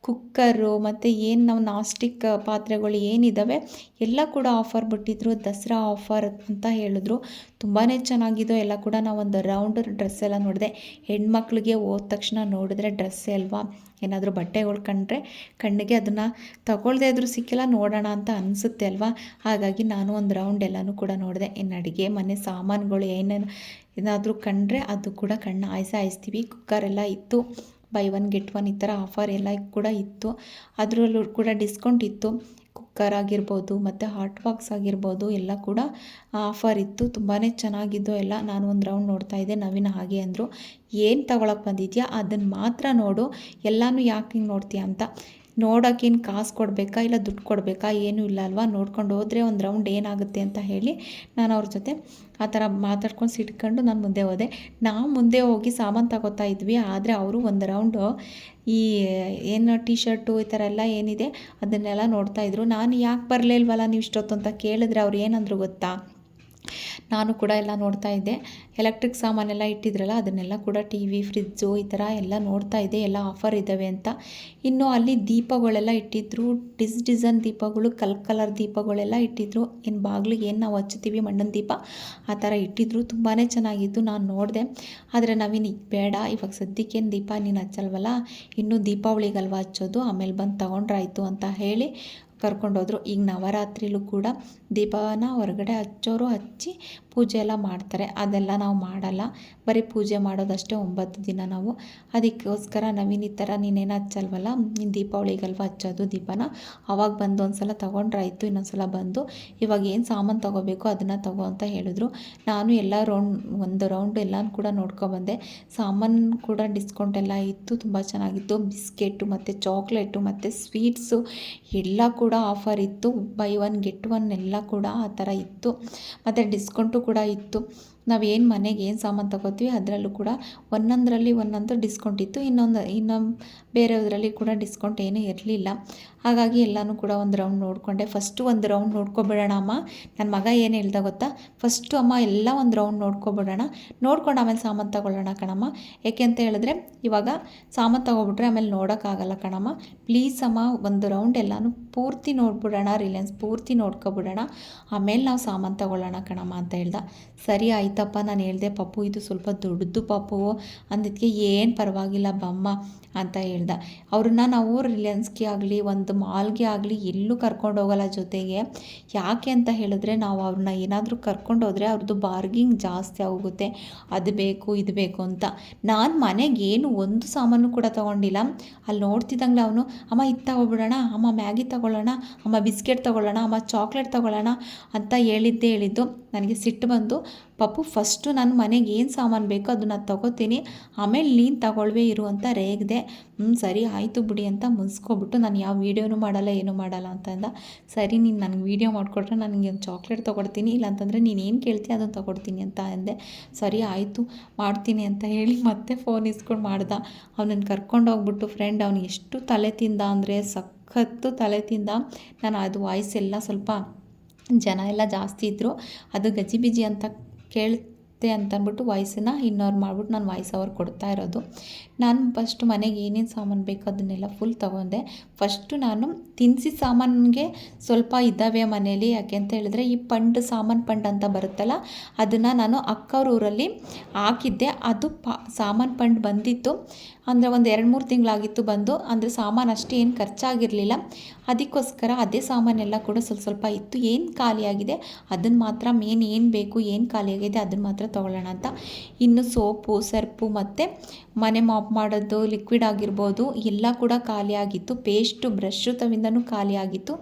A: ಕುಕ್ಕರು ಮತ್ತು ಏನು ನಾವು ನಾಸ್ಟಿಕ್ ಪಾತ್ರೆಗಳು ಏನಿದ್ದಾವೆ ಎಲ್ಲ ಕೂಡ ಆಫರ್ ಬಿಟ್ಟಿದ್ರು. ದಸರಾ ಆಫರ್ ಅಂತ ಹೇಳಿದ್ರು. ತುಂಬಾ ಚೆನ್ನಾಗಿದ್ದು. ಎಲ್ಲ ಕೂಡ ನಾವು ಒಂದು ರೌಂಡ್ ಡ್ರೆಸ್ ಎಲ್ಲ ನೋಡಿದೆ. ಹೆಣ್ಮಕ್ಳಿಗೆ ಹೋದ ತಕ್ಷಣ ನೋಡಿದ್ರೆ ಡ್ರೆಸ್ಸೇ ಅಲ್ವಾ? ಏನಾದರೂ ಬಟ್ಟೆಗಳು ಕಂಡ್ರೆ ಕಣ್ಣಿಗೆ ಅದನ್ನು ತಗೊಳ್ದೇ ಇದ್ರೂ ಸಿಕ್ಕಿಲ್ಲ, ನೋಡೋಣ ಅಂತ ಅನಿಸುತ್ತೆ ಅಲ್ವಾ? ಹಾಗಾಗಿ ನಾನು ಒಂದು ರೌಂಡ್ ಎಲ್ಲನೂ ಕೂಡ ನೋಡಿದೆ. ಇನ್ನು ಅಡುಗೆ, ಮನೆ ಸಾಮಾನುಗಳು ಏನೇನು ಏನಾದರೂ ಕಂಡ್ರೆ ಅದು ಕೂಡ ಕಣ್ಣು ಆಯ್ಸ ಆಯಿಸ್ತೀವಿ. ಕುಕ್ಕರೆಲ್ಲ ಇತ್ತು. ಬೈ ಒನ್ ಗೆಟ್ ಒನ್ ಈ ಥರ ಆಫರ್ ಎಲ್ಲ ಕೂಡ ಇತ್ತು. ಅದರಲ್ಲೂ ಕೂಡ ಡಿಸ್ಕೌಂಟ್ ಇತ್ತು. ಕುಕ್ಕರ್ ಆಗಿರ್ಬೋದು, ಮತ್ತು ಹಾಟ್ ಬಾಕ್ಸ್ ಆಗಿರ್ಬೋದು ಎಲ್ಲ ಕೂಡ ಆಫರ್ ಇತ್ತು. ತುಂಬಾ ಚೆನ್ನಾಗಿದ್ದು ಎಲ್ಲ ನಾನು ಒಂದು ರೌಂಡ್ ನೋಡ್ತಾ ಇದ್ದೆ. ನವೀನ ಹಾಗೆ ಅಂದರು, ಏನು ತಗೊಳಕ್ಕೆ ಬಂದಿದ್ಯಾ? ಅದನ್ನು ಮಾತ್ರ ನೋಡು. ಎಲ್ಲನೂ ಯಾಕೆ ಹಿಂಗೆ ನೋಡ್ತೀಯ? ಅಂತ. ನೋಡೋಕ್ಕೇನು ಕಾಸು ಕೊಡಬೇಕಾ ಇಲ್ಲ ದುಡ್ಡು ಕೊಡಬೇಕಾ ಏನೂ ಇಲ್ಲ ಅಲ್ವಾ? ನೋಡ್ಕೊಂಡು ಹೋದರೆ ಒಂದು ರೌಂಡ್ ಏನಾಗುತ್ತೆ ಅಂತ ಹೇಳಿ ನಾನು ಅವ್ರ ಜೊತೆ ಆ ಥರ ಮಾತಾಡ್ಕೊಂಡು ಸಿಟ್ಕೊಂಡು ನಾನು ಮುಂದೆ ಹೋದೆ. ನಾವು ಮುಂದೆ ಹೋಗಿ ಸಾಮಾನು ತಗೋತಾ ಇದ್ವಿ, ಆದರೆ ಅವರು ಒಂದು ರೌಂಡು ಈ ಏನು ಟಿ ಶರ್ಟು ಈ ಥರ ಎಲ್ಲ ಏನಿದೆ ಅದನ್ನೆಲ್ಲ ನೋಡ್ತಾಯಿದ್ರು ನಾನು ಯಾಕೆ ಬರಲಿಲ್ವಲ್ಲ ನೀವು ಇಷ್ಟೊತ್ತು ಅಂತ ಕೇಳಿದ್ರೆ ಅವ್ರು ಏನಂದ್ರು ಗೊತ್ತಾ? ನಾನು ಕೂಡ ಎಲ್ಲ ನೋಡ್ತಾ ಇದ್ದೆ. ಎಲೆಕ್ಟ್ರಿಕ್ ಸಾಮಾನೆಲ್ಲ ಇಟ್ಟಿದ್ರಲ್ಲ, ಅದನ್ನೆಲ್ಲ ಕೂಡ ಟಿ ವಿ ಫ್ರಿಜ್ಜು ಈ ಥರ ಎಲ್ಲ ನೋಡ್ತಾ ಇದ್ದೆ. ಎಲ್ಲ ಆಫರ್ ಇದ್ದಾವೆ ಅಂತ. ಇನ್ನು ಅಲ್ಲಿ ದೀಪಗಳೆಲ್ಲ ಇಟ್ಟಿದ್ರು. ಡಿಸ್ ಡಿಸೈನ್ ದೀಪಗಳು, ಕಲ್ ಕಲರ್ ದೀಪಗಳೆಲ್ಲ ಇಟ್ಟಿದ್ರು. ಇನ್ನು ಬಾಗಿಲಿಗೆ ಏನು ನಾವು ಹಚ್ಚುತ್ತೀವಿ, ಮಣ್ಣಿನ ದೀಪ, ಆ ಥರ ಇಟ್ಟಿದ್ರು. ತುಂಬಾ ಚೆನ್ನಾಗಿತ್ತು ನಾನು ನೋಡಿದೆ. ಆದರೆ ನಾವೇನು ಬೇಡ, ಇವಾಗ ಸದ್ಯಕ್ಕೇನು ದೀಪ ನೀನು ಹಚ್ಚಲ್ವಲ್ಲ? ಇನ್ನೂ ದೀಪಾವಳಿಗಲ್ವ ಹಚ್ಚೋದು? ಆಮೇಲೆ ಬಂದು ತೊಗೊಂಡ್ರಾಯ್ತು ಅಂತ ಹೇಳಿ ಕರ್ಕೊಂಡೋದ್ರು. ಈಗ ನವರಾತ್ರಿಲೂ ಕೂಡ ದೀಪನ ಹೊರಗಡೆ ಹಚ್ಚೋರು ಹಚ್ಚಿ ಪೂಜೆ ಎಲ್ಲ ಮಾಡ್ತಾರೆ. ಅದೆಲ್ಲ ನಾವು ಮಾಡಲ್ಲ. ಬರೀ ಪೂಜೆ ಮಾಡೋದಷ್ಟೇ ಒಂಬತ್ತು ದಿನ ನಾವು. ಅದಕ್ಕೋಸ್ಕರ ನವೀನ್ ಈ ಥರ ನೀನೇನು ಹಚ್ಚಲ್ವಲ್ಲ? ನೀನು ದೀಪಾವಳಿಗಲ್ವ ಹಚ್ಚೋದು ದೀಪನ? ಅವಾಗ ಬಂದು ಒಂದು ಸಲ ಆಯಿತು ಇನ್ನೊಂದು ಸಲ ಬಂದು. ಇವಾಗ ಏನು ಸಾಮಾನು ತೊಗೋಬೇಕು ಅದನ್ನು ತಗೋ ಅಂತ ಹೇಳಿದ್ರು. ನಾನು ಎಲ್ಲ ರೌಂಡ್, ಒಂದು ರೌಂಡ್ ಎಲ್ಲನೂ ಕೂಡ ನೋಡ್ಕೊಬಂದೆ ಸಾಮಾನು ಕೂಡ ಡಿಸ್ಕೌಂಟ್ ಎಲ್ಲ ಇತ್ತು, ತುಂಬ ಚೆನ್ನಾಗಿತ್ತು. ಬಿಸ್ಕೆಟು ಮತ್ತು ಚಾಕ್ಲೇಟು ಮತ್ತು ಸ್ವೀಟ್ಸು ಎಲ್ಲ ಕೂಡ ಆಫರ್ ಇತ್ತು. ಬೈ ಒನ್ ಗೆಟ್ ಒನ್ ಎಲ್ಲ ಕೂಡ ಆ ಥರ ಇತ್ತು. ಮತ್ತು ಡಿಸ್ಕೌಂಟು ಕೂಡ ಇತ್ತು. ನಾವೇನು ಮನೆಗೆ ಏನು ಸಾಮಾನು ತಗೋತೀವಿ, ಅದರಲ್ಲೂ ಕೂಡ ಒಂದೊಂದರಲ್ಲಿ ಒಂದೊಂದು ಡಿಸ್ಕೌಂಟ್ ಇತ್ತು. ಇನ್ನೊಂದು ಇನ್ನೊಂದು ಬೇರೆಯದರಲ್ಲಿ ಕೂಡ ಡಿಸ್ಕೌಂಟ್ ಏನೂ ಇರಲಿಲ್ಲ. ಹಾಗಾಗಿ ಎಲ್ಲನೂ ಕೂಡ ಒಂದು ರೌಂಡ್ ನೋಡಿಕೊಂಡೆ. ಫಸ್ಟು ಒಂದು ರೌಂಡ್ ನೋಡ್ಕೊಬಿಡೋಣ ಅಮ್ಮ. ನನ್ನ ಮಗ ಏನು ಹೇಳ್ದ ಗೊತ್ತಾ? ಫಸ್ಟು ಅಮ್ಮ ಎಲ್ಲ ಒಂದು ರೌಂಡ್ ನೋಡ್ಕೊಬಿಡೋಣ. ನೋಡ್ಕೊಂಡು ಆಮೇಲೆ ಸಾಮಾನು ತಗೊಳ್ಳೋಣ ಕಣಮ್ಮ. ಯಾಕೆ ಅಂತ ಹೇಳಿದ್ರೆ, ಇವಾಗ ಸಾಮಾನು ತಗೊಬಿಟ್ರೆ ಆಮೇಲೆ ನೋಡೋಕ್ಕಾಗಲ್ಲ ಕಣಮ್ಮ. ಪ್ಲೀಸ್ ಅಮ್ಮ, ಒಂದು ರೌಂಡ್ ಎಲ್ಲನೂ ಪೂರ್ತಿ ನೋಡ್ಬಿಡೋಣ, ರಿಲಯನ್ಸ್ ಪೂರ್ತಿ ನೋಡ್ಕೊಬಿಡೋಣ. ಆಮೇಲೆ ನಾವು ಸಾಮಾನು ತಗೊಳ್ಳೋಣ ಕಣಮ್ಮ ಅಂತ ಹೇಳ್ದ. ಸರಿ ಆಯ್ತಪ್ಪ, ನಾನು ಹೇಳ್ದೆ ಪಪ್ಪು, ಇದು ಸ್ವಲ್ಪ ದೊಡ್ಡದು ಪಪ್ಪು ಅಂದಿದ್ದಕ್ಕೆ ಏನು ಪರವಾಗಿಲ್ಲ ಬಮ್ಮ. ಅಂತ ಹೇಳ್ದ. ಅವ್ರನ್ನ ನಾವು ರಿಲಯನ್ಸ್ಗೆ ಆಗಲಿ, ಒಂದು ಮಾಲ್ಗೆ ಆಗಲಿ ಎಲ್ಲೂ ಕರ್ಕೊಂಡು ಹೋಗಲ್ಲ ಜೊತೆಗೆ. ಯಾಕೆ ಅಂತ ಹೇಳಿದ್ರೆ ನಾವು ಅವ್ರನ್ನ ಏನಾದರೂ ಕರ್ಕೊಂಡು ಹೋದರೆ ಅವ್ರದ್ದು ಬಾರ್ಗಿಂಗ್ ಜಾಸ್ತಿ ಆಗೋಗುತ್ತೆ. ಅದು ಬೇಕು, ಇದು ಬೇಕು ಅಂತ. ನಾನು ಮನೆಗೆ ಏನು ಒಂದು ಸಾಮಾನು ಕೂಡ ತೊಗೊಂಡಿಲ್ಲ. ಅಲ್ಲಿ ನೋಡ್ತಿದ್ದಂಗೆ ಅವನು, ಅಮ್ಮ ಇದು ತಗೊಬಿಡೋಣ, ಅಮ್ಮ ಮ್ಯಾಗಿ ತಗೊಳ್ಳೋಣ, ಅಮ್ಮ ಬಿಸ್ಕೆಟ್ ತೊಗೊಳ್ಳೋಣ, ಅಮ್ಮ ಚಾಕ್ಲೇಟ್ ತೊಗೊಳ್ಳೋಣ ಅಂತ ಹೇಳಿದ್ದೇ ಹೇಳಿದ್ದು. ನನಗೆ ಸಿಟ್ಟು ಬಂತು. ಪಪ್ಪು, ಫಸ್ಟು ನಾನು ಮನೆಗೆ ಏನು ಸಾಮಾನು ಬೇಕೋ ಅದನ್ನ ತಗೋತೀನಿ. ಆಮೇಲೆ ನೀನು ತಗೊಳ್ವೆ, ಇರು ಅಂತ ರೇಗಿದೆ. ಹ್ಞೂ ಸರಿ, ಆಯಿತು ಬಿಡಿ ಅಂತ ಮುನ್ಸ್ಕೊಬಿಟ್ಟು ನಾನು ಯಾವ ವೀಡಿಯೋನೂ ಮಾಡಲ್ಲ, ಏನೂ ಮಾಡಲ್ಲ ಅಂತ ಅಂದ. ಸರಿ, ನೀನು ನನಗೆ ವೀಡಿಯೋ ಮಾಡಿಕೊಟ್ರೆ ನನಗೆ ಒಂದು ಚಾಕ್ಲೇಟ್ ತೊಗೊಡ್ತೀನಿ. ಇಲ್ಲಾಂತಂದರೆ ನೀನು ಏನು ಕೇಳ್ತೀಯ ಅದನ್ನು ತೊಗೊಡ್ತೀನಿ ಅಂತ ಅಂದೆ. ಸರಿ, ಆಯಿತು, ಮಾಡ್ತೀನಿ ಅಂತ ಹೇಳಿ ಮತ್ತೆ ಫೋನ್ ಇಸ್ಕೊಂಡು ಮಾಡ್ದ. ಅವನನ್ನು ಕರ್ಕೊಂಡು ಹೋಗ್ಬಿಟ್ಟು ಫ್ರೆಂಡ್ ಅವ್ನು ಎಷ್ಟು ತಲೆ ತಿಂದ ಅಂದರೆ ಸಖತ್ತು ತಲೆ ತಿಂದ. ನಾನು ಅದು ವಾಯ್ಸ್ ಎಲ್ಲ ಸ್ವಲ್ಪ ಜನ ಎಲ್ಲ ಜಾಸ್ತಿ ಇದ್ದರು ಅದು ಗಜಿಬಿಜಿ ಅಂತ ಕೇಳುತ್ತೆ ಅಂತಂದ್ಬಿಟ್ಟು ವಾಯ್ಸನ್ನು ಇನ್ನೋರ್ ಮಾಡಿಬಿಟ್ಟು ನಾನು ವಾಯ್ಸ್ ಓವರ್ ಕೊಡ್ತಾ ಇರೋದು. ನಾನು ಫಸ್ಟ್ ಮನೆಗೆ ಏನೇನು ಸಾಮಾನು ಬೇಕೋ ಅದನ್ನೆಲ್ಲ ಫುಲ್ ತೊಗೊಂಡೆ. ಫಸ್ಟು ನಾನು ತಿನ್ಸಿ ಸಾಮಾನಿಗೆ ಸ್ವಲ್ಪ ಇದ್ದಾವೆ ಮನೇಲಿ. ಯಾಕೆ ಅಂತ ಹೇಳಿದ್ರೆ ಈ ಪಂಡ್ ಸಾಮಾನು ಪಂಡ್ ಅಂತ ಬರುತ್ತಲ್ಲ, ಅದನ್ನು ನಾನು ಅಕ್ಕವ್ರ ಊರಲ್ಲಿ ಹಾಕಿದ್ದೆ. ಅದು ಪ ಸಾಮಾನು ಪಂಡ್ ಬಂದಿತ್ತು. ಅಂದರೆ ಒಂದು ಎರಡು ಮೂರು ತಿಂಗಳಾಗಿತ್ತು ಬಂದು, ಅಂದರೆ ಸಾಮಾನು ಅಷ್ಟೇ ಏನು ಖರ್ಚಾಗಿರಲಿಲ್ಲ. ಅದಕ್ಕೋಸ್ಕರ ಅದೇ ಸಾಮಾನೆಲ್ಲ ಕೂಡ ಸ್ವಲ್ಪ ಸ್ವಲ್ಪ ಇತ್ತು. ಏನು ಖಾಲಿಯಾಗಿದೆ ಅದನ್ನು ಮಾತ್ರ ಮೇನ್ ಏನು ಬೇಕು, ಏನು ಖಾಲಿಯಾಗಿದೆ ಅದನ್ನು ಮಾತ್ರ ತೊಗೊಳ್ಳೋಣ ಅಂತ. ಇನ್ನು ಸೋಪು, ಸರ್ಪು ಮತ್ತು ಮನೆ ಮಾಪ್ ಮಾಡೋದು ಲಿಕ್ವಿಡ್ ಆಗಿರ್ಬೋದು, ಎಲ್ಲ ಕೂಡ ಖಾಲಿಯಾಗಿತ್ತು ಪೇಸ್ಟು ಬ್ರಷು ತವಿಂದನೂ ಖಾಲಿಯಾಗಿತ್ತು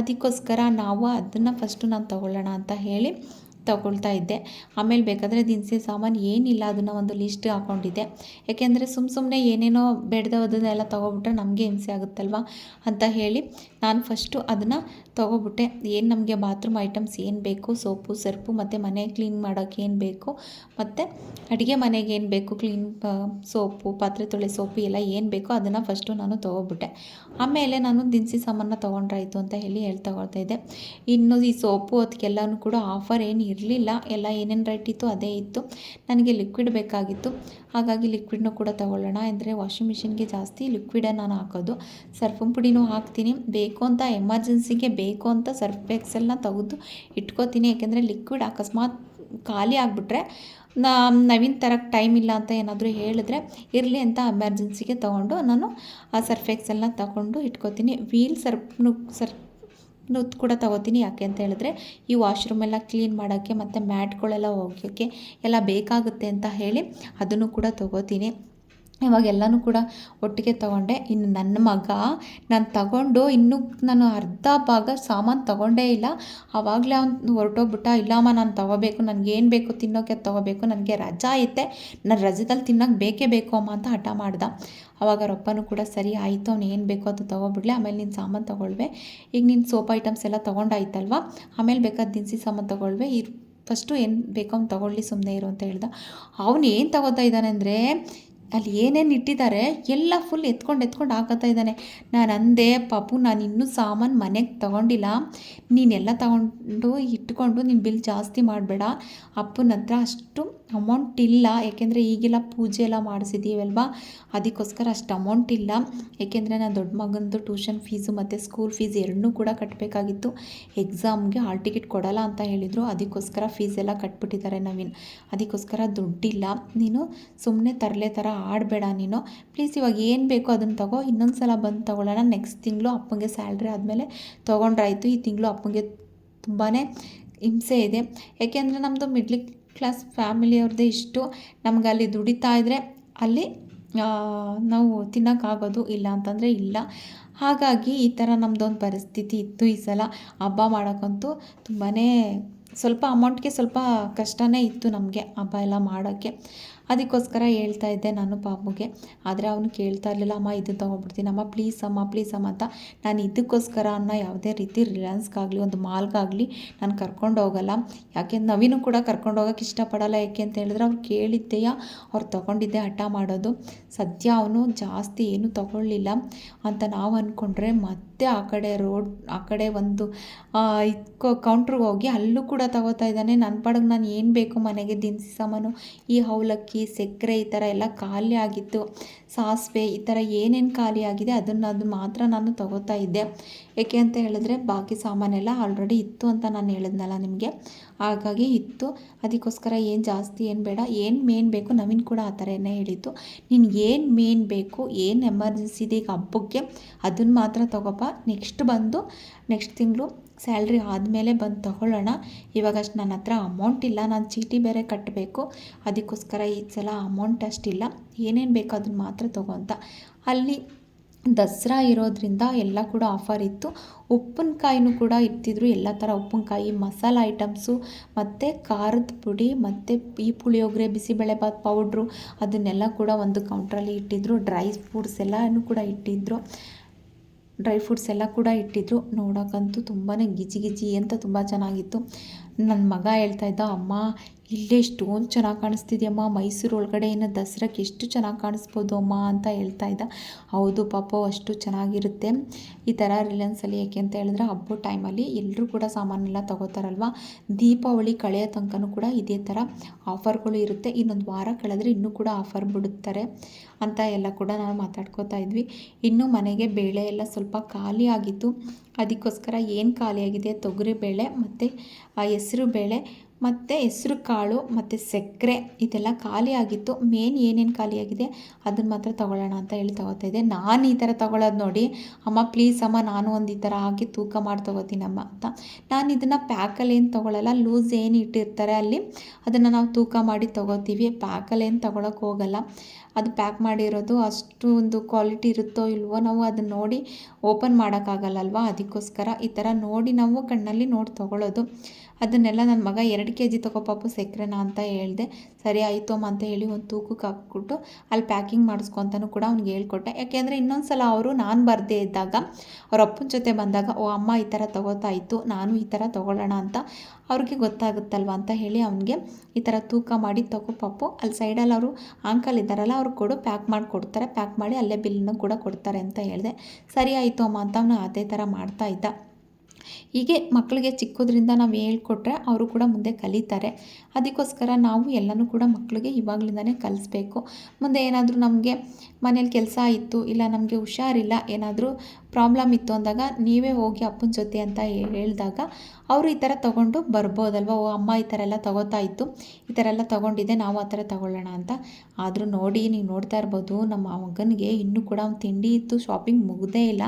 A: ಅದಕ್ಕೋಸ್ಕರ ನಾವು ಅದನ್ನು ಫಸ್ಟು ನಾನು ತೊಗೊಳ್ಳೋಣ ಅಂತ ಹೇಳಿ ತಗೊಳ್ತಾ ಇದ್ದೆ. ಆಮೇಲೆ ಬೇಕಾದರೆ ದಿನಸಿ ಸಾಮಾನು ಏನಿಲ್ಲ ಅದನ್ನು ಒಂದು ಲಿಸ್ಟ್ ಹಾಕ್ಕೊಂಡಿದ್ದೆ ಯಾಕೆಂದರೆ ಸುಮ್ಮ ಸುಮ್ಮನೆ ಏನೇನೋ ಬೆಡ್ದವದನ್ನೆಲ್ಲ ತೊಗೊಬಿಟ್ರೆ ನಮಗೆ ಹಿಂಸೆ ಆಗುತ್ತಲ್ವ ಅಂತ ಹೇಳಿ ನಾನು ಫಸ್ಟು ಅದನ್ನು ತೊಗೊಬಿಟ್ಟೆ. ಏನು ನಮಗೆ ಬಾತ್ರೂಮ್ ಐಟಮ್ಸ್ ಏನು ಬೇಕು? ಸೋಪು, ಸರ್ಪು ಮತ್ತು ಮನೆ ಕ್ಲೀನ್ ಮಾಡೋಕ್ಕೆ ಏನು ಬೇಕು? ಮತ್ತು ಅಡುಗೆ ಮನೆಗೆ ಏನು ಬೇಕು? ಕ್ಲೀನ್ ಸೋಪು, ಪಾತ್ರೆ ತೊಳೆ ಸೋಪು ಎಲ್ಲ ಏನು ಬೇಕೋ? ಅದನ್ನು ಫಸ್ಟು ನಾನು ತೊಗೊಬಿಟ್ಟೆ. ಆಮೇಲೆ ನಾನು ದಿನಸಿ ಸಾಮಾನ ತೊಗೊಂಡ್ರಾಯ್ತು ಅಂತ ಹೇಳಿ ಹೇಳಿ ತಗೊಳ್ತಾ ಇದ್ದೆ. ಇನ್ನು ಈ ಸೋಪು ಅದಕ್ಕೆಲ್ಲನೂ ಕೂಡ ಆಫರ್ ಏನು ಇರಲಿಲ್ಲ. ಎಲ್ಲ ಏನೇನು ರೈಟ್ ಇತ್ತು ಅದೇ ಇತ್ತು. ನನಗೆ ಲಿಕ್ವಿಡ್ ಬೇಕಾಗಿತ್ತು. ಹಾಗಾಗಿ ಲಿಕ್ವಿಡ್ನೂ ಕೂಡ ತೊಗೊಳ್ಳೋಣ ಅಂದರೆ ವಾಷಿಂಗ್ ಮಿಷಿನ್ಗೆ ಜಾಸ್ತಿ ಲಿಕ್ವಿಡೇ ನಾನು ಹಾಕೋದು. ಸರ್ಫಂ ಪುಡಿನೂ ಹಾಕ್ತೀನಿ. ಬೇಕು ಅಂತ ಎಮರ್ಜೆನ್ಸಿಗೆ ಬೇಕು ಅಂತ ಸರ್ಫ್ ಎಕ್ಸೆಲ್ನ ತೆಗೆದು ಇಟ್ಕೋತೀನಿ. ಯಾಕೆಂದರೆ ಲಿಕ್ವಿಡ್ ಅಕಸ್ಮಾತ್ ಖಾಲಿ ಆಗಿಬಿಟ್ರೆ ನವೀನ್ ತರಕ್ಕೆ ಟೈಮ್ ಇಲ್ಲ ಅಂತ ಏನಾದರೂ ಹೇಳಿದ್ರೆ ಇರಲಿ ಅಂತ ಎಮರ್ಜೆನ್ಸಿಗೆ ತೊಗೊಂಡು ನಾನು ಆ ಸರ್ಫ್ ಎಕ್ಸೆಲ್ನ ತಗೊಂಡು ಇಟ್ಕೋತೀನಿ. ವೀಲ್ ಸರ್ಪ್ನು ಸರ್ಫ್ ನುತ್ ಕೂಡ ತಗೋತೀನಿ. ಯಾಕೆ ಅಂತ ಹೇಳಿದ್ರೆ ಈ ವಾಶ್ರೂಮ್ ಎಲ್ಲ ಕ್ಲೀನ್ ಮಾಡೋಕ್ಕೆ ಮತ್ತು ಮ್ಯಾಟ್ಗಳೆಲ್ಲ ಒಗೆಯೋಕ್ಕೆ ಎಲ್ಲ ಬೇಕಾಗುತ್ತೆ ಅಂತ ಹೇಳಿ ಅದನ್ನು ಕೂಡ ತೊಗೋತೀನಿ. ಇವಾಗ ಎಲ್ಲನೂ ಕೂಡ ಒಟ್ಟಿಗೆ ತೊಗೊಂಡೆ. ಇನ್ನು ನನ್ನ ಮಗ ನಾನು ತಗೊಂಡು ಇನ್ನೂ ನಾನು ಅರ್ಧ ಭಾಗ ಸಾಮಾನು ತೊಗೊಂಡೇ ಇಲ್ಲ. ಆವಾಗಲೇ ಅವ್ನು ಹೊರಟೋಗ್ಬಿಟ್ಟ ಇಲ್ಲಮ್ಮ ನಾನು ತೊಗೋಬೇಕು ನನಗೇನು ಬೇಕು ತಿನ್ನೋಕ್ಕೆ ತೊಗೋಬೇಕು, ನನಗೆ ರಜಾ ಐತೆ, ನಾನು ರಜದಲ್ಲಿ ತಿನ್ನೋಕೆ ಬೇಕೇ ಬೇಕು ಅಮ್ಮ ಅಂತ ಹಠ ಮಾಡ್ದ. ಅವಾಗ ರೊಪ್ಪನೂ ಕೂಡ ಸರಿ ಆಯಿತು, ಅವ್ನು ಏನು ಬೇಕೋ ಅದು ತೊಗೊಬಿಡ್ಲೆ, ಆಮೇಲೆ ನೀನು ಸಾಮಾನು ತೊಗೊಳ್ವೆ. ಈಗ ನೀನು ಸೋಪ್ ಐಟಮ್ಸ್ ಎಲ್ಲ ತೊಗೊಂಡಾಯ್ತಲ್ವ, ಆಮೇಲೆ ಬೇಕಾದ ದಿನಸಿ ಸಾಮಾನು ತೊಗೊಳ್ವೆ, ಇರು, ಫಸ್ಟು ಏನು ಬೇಕೋ ಅವ್ನು ತೊಗೊಳ್ಳಿ ಸುಮ್ಮನೆ ಇರು ಅಂತ ಹೇಳ್ದ. ಅವನು ಏನು ತಗೋತಾ ಇದ್ದಾನೆ ಅಂದರೆ ಅಲ್ಲಿ ಏನೇನು ಇಟ್ಟಿದ್ದಾರೆ ಎಲ್ಲ ಫುಲ್ ಎತ್ಕೊಂಡು ಎತ್ಕೊಂಡು ಹಾಕತ್ತಾ ಇದ್ದಾನೆ. ನಾನು ಅಂದೆ, ಪಾಪು, ನಾನು ಇನ್ನೂ ಸಾಮಾನು ಮನೆಗೆ ತೊಗೊಂಡಿಲ್ಲ. ನೀನೆಲ್ಲ ತಗೊಂಡು ಇಟ್ಕೊಂಡು ನೀನು ಬಿಲ್ ಜಾಸ್ತಿ ಮಾಡಬೇಡ. ಅಪ್ಪನ ಹತ್ರ ಅಷ್ಟು ಅಮೌಂಟ್ ಇಲ್ಲ ಯಾಕೆಂದರೆ ಈಗೆಲ್ಲ ಪೂಜೆ ಎಲ್ಲ ಮಾಡಿಸಿದ್ದೀವಲ್ವಾ ಅದಕ್ಕೋಸ್ಕರ ಅಷ್ಟು ಅಮೌಂಟ್ ಇಲ್ಲ. ಏಕೆಂದರೆ ನಾನು ದೊಡ್ಡ ಮಗನದು ಟ್ಯೂಷನ್ ಫೀಸು ಮತ್ತು ಸ್ಕೂಲ್ ಫೀಸ್ ಎರಡನ್ನೂ ಕೂಡ ಕಟ್ಟಬೇಕಾಗಿತ್ತು ಎಕ್ಸಾಮ್ಗೆ ಹಾಲ್ ಟಿಕೆಟ್ ಕೊಡಲ್ಲ ಅಂತ ಹೇಳಿದರು. ಅದಕ್ಕೋಸ್ಕರ ಫೀಸ್ ಎಲ್ಲ ಕಟ್ಬಿಟ್ಟಿದ್ದಾರೆ ನವೀನ್. ಅದಕ್ಕೋಸ್ಕರ ದುಡ್ಡಿಲ್ಲ. ನೀನು ಸುಮ್ಮನೆ ತರಲೆ ಥರ ಆಡಬೇಡ ನೀನು. ಪ್ಲೀಸ್ ಇವಾಗ ಏನು ಬೇಕೋ ಅದನ್ನು ತಗೋ. ಇನ್ನೊಂದು ಸಲ ಬಂದು ತೊಗೊಳ್ಳೋಣ. ನೆಕ್ಸ್ಟ್ ತಿಂಗಳು ಅಪ್ಪಂಗೆ ಸ್ಯಾಲ್ರಿ ಆದಮೇಲೆ ತೊಗೊಂಡ್ರಾಯ್ತು. ಈ ತಿಂಗಳು ಅಪ್ಪಂಗೆ ತುಂಬಾ ಹಿಂಸೆ ಇದೆ. ಯಾಕೆಂದರೆ ನಮ್ಮದು ಮಿಡ್ಲ್ ಕ್ಲಾಸ್ ಫ್ಯಾಮಿಲಿಯವ್ರದ್ದೇ ಇಷ್ಟು ನಮ್ಗೆ ಅಲ್ಲಿ ದುಡಿತಾ ಇದ್ದರೆ ಅಲ್ಲಿ ನಾವು ತಿನ್ನೋಕ್ಕಾಗೋದು ಇಲ್ಲ ಅಂತಂದರೆ ಇಲ್ಲ. ಹಾಗಾಗಿ ಈ ಥರ ನಮ್ಮದೊಂದು ಪರಿಸ್ಥಿತಿ ಇತ್ತು ಈ ಸಲ. ಹಬ್ಬ ಮಾಡೋಕ್ಕಂತೂ ತುಂಬಾ ಸ್ವಲ್ಪ ಅಮೌಂಟ್ಗೆ ಸ್ವಲ್ಪ ಕಷ್ಟವೇ ಇತ್ತು ನಮಗೆ ಹಬ್ಬ ಎಲ್ಲ ಮಾಡೋಕ್ಕೆ. ಅದಕ್ಕೋಸ್ಕರ ಹೇಳ್ತಾ ಇದ್ದೆ ನಾನು ಪಾಪುಗೆ ಆದರೆ ಅವನು ಕೇಳ್ತಾ ಇರಲಿಲ್ಲ, ಅಮ್ಮ, ಇದು ತೊಗೊಬಿಡ್ತೀನಿ ಅಮ್ಮ ಪ್ಲೀಸ್ ಅಮ್ಮ ಪ್ಲೀಸ್ ಅಮ್ಮ, ಅಂತ. ನಾನು ಇದಕ್ಕೋಸ್ಕರ ಅನ್ನೋ ಯಾವುದೇ ರೀತಿ ರಿಲಯನ್ಸ್ಗಾಗಲಿ ಒಂದು ಮಾಲ್ಗಾಗಲಿ ನಾನು ಕರ್ಕೊಂಡು ಹೋಗಲ್ಲ. ಯಾಕೆ, ನವೀನು ಕೂಡ ಕರ್ಕೊಂಡು ಹೋಗೋಕೆ ಇಷ್ಟಪಡಲ್ಲ. ಯಾಕೆ ಅಂತ ಹೇಳಿದ್ರೆ ಅವ್ರು ಕೇಳಿದ್ದೆಯಾ, ಅವ್ರು ತೊಗೊಂಡಿದ್ದೆ ಹಠ ಮಾಡೋದು. ಸದ್ಯ ಅವನು ಜಾಸ್ತಿ ಏನೂ ತೊಗೊಳ್ಳಿಲ್ಲ ಅಂತ ನಾವು ಅಂದ್ಕೊಂಡ್ರೆ ಮತ್ತೆ ಆ ಕಡೆ ರೋಡ್, ಆ ಕಡೆ ಒಂದು ಕೌಂಟ್ರಿಗೆ ಹೋಗಿ ಅಲ್ಲೂ ಕೂಡ ತಗೋತಾ ಇದ್ದಾನೆ. ನನ್ನ ಪಾಡಿಗೆ ನಾನು ಏನು ಬೇಕು ಮನೆಗೆ? ದಿನಸಿ ಸಾಮಾನು, ಈ ಅವಲಕ್ಕಿ ಸಕ್ಕರೆ ಈ ಥರ ಎಲ್ಲ ಖಾಲಿ ಆಗಿತ್ತು. ಸಾಸಿವೆ ಈ ಥರ ಏನೇನು ಖಾಲಿ ಆಗಿದೆ ಅದನ್ನು ಅದು ಮಾತ್ರ ನಾನು ತಗೋತಾ ಇದ್ದೆ. ಏಕೆ ಅಂತ ಹೇಳಿದ್ರೆ ಬಾಕಿ ಸಾಮಾನೆಲ್ಲ ಆಲ್ರೆಡಿ ಇತ್ತು ಅಂತ ನಾನು ಹೇಳಿದ್ನಲ್ಲ ನಿಮಗೆ. ಹಾಗಾಗಿ ಇತ್ತು. ಅದಕ್ಕೋಸ್ಕರ ಏನು ಜಾಸ್ತಿ, ಏನು ಬೇಡ, ಏನು ಮೇನ್ ಬೇಕು ನವೀನ್ ಕೂಡ ಆ ಥರನೇ ಹೇಳಿತ್ತು ನೀನು ಏನು ಮೇನ್ ಬೇಕು, ಏನು ಎಮರ್ಜೆನ್ಸಿ ಇದೆ ಈಗ ಹಬ್ಬಕ್ಕೆ ಅದನ್ನು ಮಾತ್ರ ತಗೋಪ್ಪ. ನೆಕ್ಸ್ಟ್ ಬಂದು ನೆಕ್ಸ್ಟ್ ತಿಂಗಳು ಸ್ಯಾಲ್ರಿ ಆದಮೇಲೆ ಬಂದು ತೊಗೊಳ್ಳೋಣ. ಇವಾಗ ಅಷ್ಟು ನನ್ನ ಹತ್ರ ಅಮೌಂಟ್ ಇಲ್ಲ. ನಾನು ಚೀಟಿ ಬೇರೆ ಕಟ್ಟಬೇಕು ಅದಕ್ಕೋಸ್ಕರ ಈ ಸಲ ಅಮೌಂಟ್ ಅಷ್ಟಿಲ್ಲ. ಏನೇನು ಬೇಕೋ ಅದನ್ನು ಮಾತ್ರ ತಗೋ ಅಂತ. ಅಲ್ಲಿ ದಸರಾ ಇರೋದ್ರಿಂದ ಎಲ್ಲ ಕೂಡ ಆಫರ್ ಇತ್ತು. ಉಪ್ಪಿನಕಾಯಿನೂ ಕೂಡ ಇರ್ತಿದ್ರು. ಎಲ್ಲ ಥರ ಉಪ್ಪಿನಕಾಯಿ, ಮಸಾಲ ಐಟಮ್ಸು, ಮತ್ತು ಖಾರದ ಪುಡಿ, ಮತ್ತು ಈ ಪುಳಿಯೋಗರೆ ಬಿಸಿಬೇಳೆಬಾತ್ ಪೌಡ್ರು ಅದನ್ನೆಲ್ಲ ಕೂಡ ಒಂದು ಕೌಂಟ್ರಲ್ಲಿ ಇಟ್ಟಿದ್ದರು ಡ್ರೈ ಫ್ರೂಟ್ಸ್ ಎಲ್ಲನೂ ಕೂಡ ಇಟ್ಟಿದ್ದರು ಡ್ರೈ ಫ್ರೂಟ್ಸ್ ಎಲ್ಲ ಕೂಡ ಇಟ್ಟಿದ್ರು. ನೋಡೋಕ್ಕಂತೂ ತುಂಬಾ ಗಿಜಿ ಗಿಜಿ ಅಂತ ತುಂಬ ಚೆನ್ನಾಗಿತ್ತು. ನನ್ನ ಮಗ ಹೇಳ್ತಾ ಇದ್ದ, ಅಮ್ಮ ಇಲ್ಲೇ ಎಷ್ಟೊಂದು ಚೆನ್ನಾಗಿ ಕಾಣಿಸ್ತಿದ್ಯಮ್ಮ? ಮೈಸೂರು ಒಳಗಡೆ ಏನು ದಸರಾಕ್ಕೆ ಎಷ್ಟು ಚೆನ್ನಾಗಿ ಕಾಣಿಸ್ಬೋದು ಅಮ್ಮ ಅಂತ ಹೇಳ್ತಾ ಇದ್ದ. ಹೌದು ಪಾಪ, ಅಷ್ಟು ಚೆನ್ನಾಗಿರುತ್ತೆ. ಈ ಥರ ರಿಲಯನ್ಸಲ್ಲಿ ಯಾಕೆ ಅಂತ ಹೇಳಿದ್ರೆ ಹಬ್ಬದ ಟೈಮಲ್ಲಿ ಎಲ್ಲರೂ ಕೂಡ ಸಾಮಾನೆಲ್ಲ ತೊಗೋತಾರಲ್ವ? ದೀಪಾವಳಿ ಕಳೆಯ ತನಕನೂ ಕೂಡ ಇದೇ ಥರ ಆಫರ್ಗಳು ಇರುತ್ತೆ. ಇನ್ನೊಂದು ವಾರ ಕಳೆದ್ರೆ ಇನ್ನೂ ಕೂಡ ಆಫರ್ ಬಿಡುತ್ತಾರೆ ಅಂತ ಎಲ್ಲ ಕೂಡ ನಾವು ಮಾತಾಡ್ಕೋತಾ ಇದ್ವಿ. ಇನ್ನೂ ಮನೆಗೆ ಬೇಳೆ ಎಲ್ಲ ಸ್ವಲ್ಪ ಖಾಲಿ ಆಗಿತ್ತು. ಅದಕ್ಕೋಸ್ಕರ ಏನು ಖಾಲಿಯಾಗಿದೆ ತೊಗರಿ ಬೇಳೆ ಮತ್ತು ಹೆಸರು ಬೇಳೆ ಮತ್ತು ಹೆಸ್ರು ಕಾಳು, ಮತ್ತು ಸಕ್ಕರೆ, ಇದೆಲ್ಲ ಖಾಲಿಯಾಗಿತ್ತು. ಮೇನ್ ಏನೇನು ಖಾಲಿಯಾಗಿದೆ? ಅದನ್ನು ಮಾತ್ರ ತೊಗೊಳ್ಳೋಣ ಅಂತ ಹೇಳಿ ತೊಗೋತಾ ಇದ್ದೆ. ನಾನು ಈ ಥರ ತೊಗೊಳ್ಳೋದು ನೋಡಿ, ಅಮ್ಮ ಪ್ಲೀಸ್ ಅಮ್ಮ, ನಾನು ಒಂದು ಈ ಥರ ಹಾಕಿ ತೂಕ ಮಾಡಿ ತೊಗೋತೀನಮ್ಮ ಅಂತ. ನಾನು ಇದನ್ನು ಪ್ಯಾಕಲ್ಲಿ ಏನು ತೊಗೊಳ್ಳಲ್ಲ ಲೂಸ್ ಏನು ಇಟ್ಟಿರ್ತಾರೆ ಅಲ್ಲಿ, ಅದನ್ನು ನಾವು ತೂಕ ಮಾಡಿ ತೊಗೋತೀವಿ. ಪ್ಯಾಕಲ್ಲಿ ಏನು ತೊಗೊಳಕ್ಕೆ ಹೋಗಲ್ಲ. ಅದು ಪ್ಯಾಕ್ ಮಾಡಿರೋದು ಅಷ್ಟು ಒಂದು ಕ್ವಾಲಿಟಿ ಇರುತ್ತೋ ಇಲ್ವೋ ನಾವು ಅದನ್ನ ನೋಡಿ ಓಪನ್ ಮಾಡೋಕ್ಕಾಗಲ್ಲಲ್ವ ಅದಕ್ಕೋಸ್ಕರ ಈ ಥರ ನೋಡಿ ನಾವು ಕಣ್ಣಲ್ಲಿ ನೋಡಿ ತೊಗೊಳ್ಳೋದು ಅದನ್ನೆಲ್ಲ ನನ್ನ ಮಗ ಎರಡು ಕೆ ಜಿ ತಗೋ ಪಾಪು ಸಕ್ಕರೆನ ಅಂತ ಹೇಳಿದೆ. ಸರಿ ಆಯಿತು ಅಮ್ಮ ಅಂತ ಹೇಳಿ ಒಂದು ತೂಕಕ್ಕೆ ಹಾಕ್ಬಿಟ್ಟು ಅಲ್ಲಿ ಪ್ಯಾಕಿಂಗ್ ಮಾಡಿಸ್ಕೊತನೂ ಕೂಡ ಅವ್ನಿಗೆ ಹೇಳ್ಕೊಟ್ಟೆ. ಯಾಕೆಂದರೆ ಇನ್ನೊಂದು ಸಲ ಅವರು ನಾನು ಬರದೇ ಇದ್ದಾಗ ಅವ್ರ ಅಪ್ಪನ ಜೊತೆ ಬಂದಾಗ, ಓ ಅಮ್ಮ ಈ ಥರ ತೊಗೋತಾ ಇತ್ತು, ನಾನು ಈ ಥರ ತೊಗೊಳ್ಳೋಣ ಅಂತ ಅವ್ರಿಗೆ ಗೊತ್ತಾಗುತ್ತಲ್ವ? ಅಂತ ಹೇಳಿ ಅವನಿಗೆ ಈ ಥರ ತೂಕ ಮಾಡಿ ತಗೋ ಪಾಪು. ಅಲ್ಲಿ ಸೈಡಲ್ಲಿ ಅವರು ಆಂಕಲ್ ಇದ್ದಾರಲ್ಲ, ಅವ್ರು ಕೊಡು ಪ್ಯಾಕ್ ಮಾಡಿ ಕೊಡ್ತಾರೆ. ಪ್ಯಾಕ್ ಮಾಡಿ ಅಲ್ಲೇ ಬಿಲ್ಲನ್ನು ಕೂಡ ಕೊಡ್ತಾರೆ ಅಂತ ಹೇಳಿದೆ. ಸರಿ ಆಯಿತು ಅಮ್ಮ ಅಂತ ಅವನು ಅದೇ ಥರ ಮಾಡ್ತಾ ಇದ್ದ. ಹೀಗೆ ಮಕ್ಕಳಿಗೆ ಚಿಕ್ಕದ್ರಿಂದ ನಾವು ಹೇಳ್ಕೊಟ್ರೆ ಅವರು ಕೂಡ ಮುಂದೆ ಕಲಿತಾರೆ. ಅದಕ್ಕೋಸ್ಕರ ನಾವು ಎಲ್ಲನೂ ಕೂಡ ಮಕ್ಕಳಿಗೆ ಇವಾಗಲಿಂದನೇ ಕಲಿಸ್ಬೇಕು. ಮುಂದೆ ಏನಾದರೂ ನಮಗೆ ಮನೇಲಿ ಕೆಲಸ ಇತ್ತು, ಇಲ್ಲ ನಮಗೆ ಹುಷಾರಿಲ್ಲ, ಏನಾದರೂ ಪ್ರಾಬ್ಲಮ್ ಇತ್ತು ಅಂದಾಗ ನೀವೇ ಹೋಗಿ ಅಪ್ಪನ ಜೊತೆ ಅಂತ ಹೇಳಿದಾಗ ಅವರು ಈ ಥರ ತೊಗೊಂಡು ಬರ್ಬೋದಲ್ವ? ಓ, ಅಮ್ಮ ಈ ಥರ ಎಲ್ಲ ತೊಗೋತಾ ಇತ್ತು. ಈ ಥರ ಎಲ್ಲ ತೊಗೊಂಡಿದ್ದೆ, ನಾವು ಆ ಥರ ತೊಗೊಳ್ಳೋಣ ಅಂತ. ಆದರೂ ನೋಡಿ, ನೀವು ನೋಡ್ತಾ ಇರ್ಬೋದು, ನಮ್ಮ ಮಗನಿಗೆ ಇನ್ನೂ ಕೂಡ ಅವ್ನು ತಿಂಡಿ ಇತ್ತು, ಶಾಪಿಂಗ್ ಮುಗ್ದೇ ಇಲ್ಲ.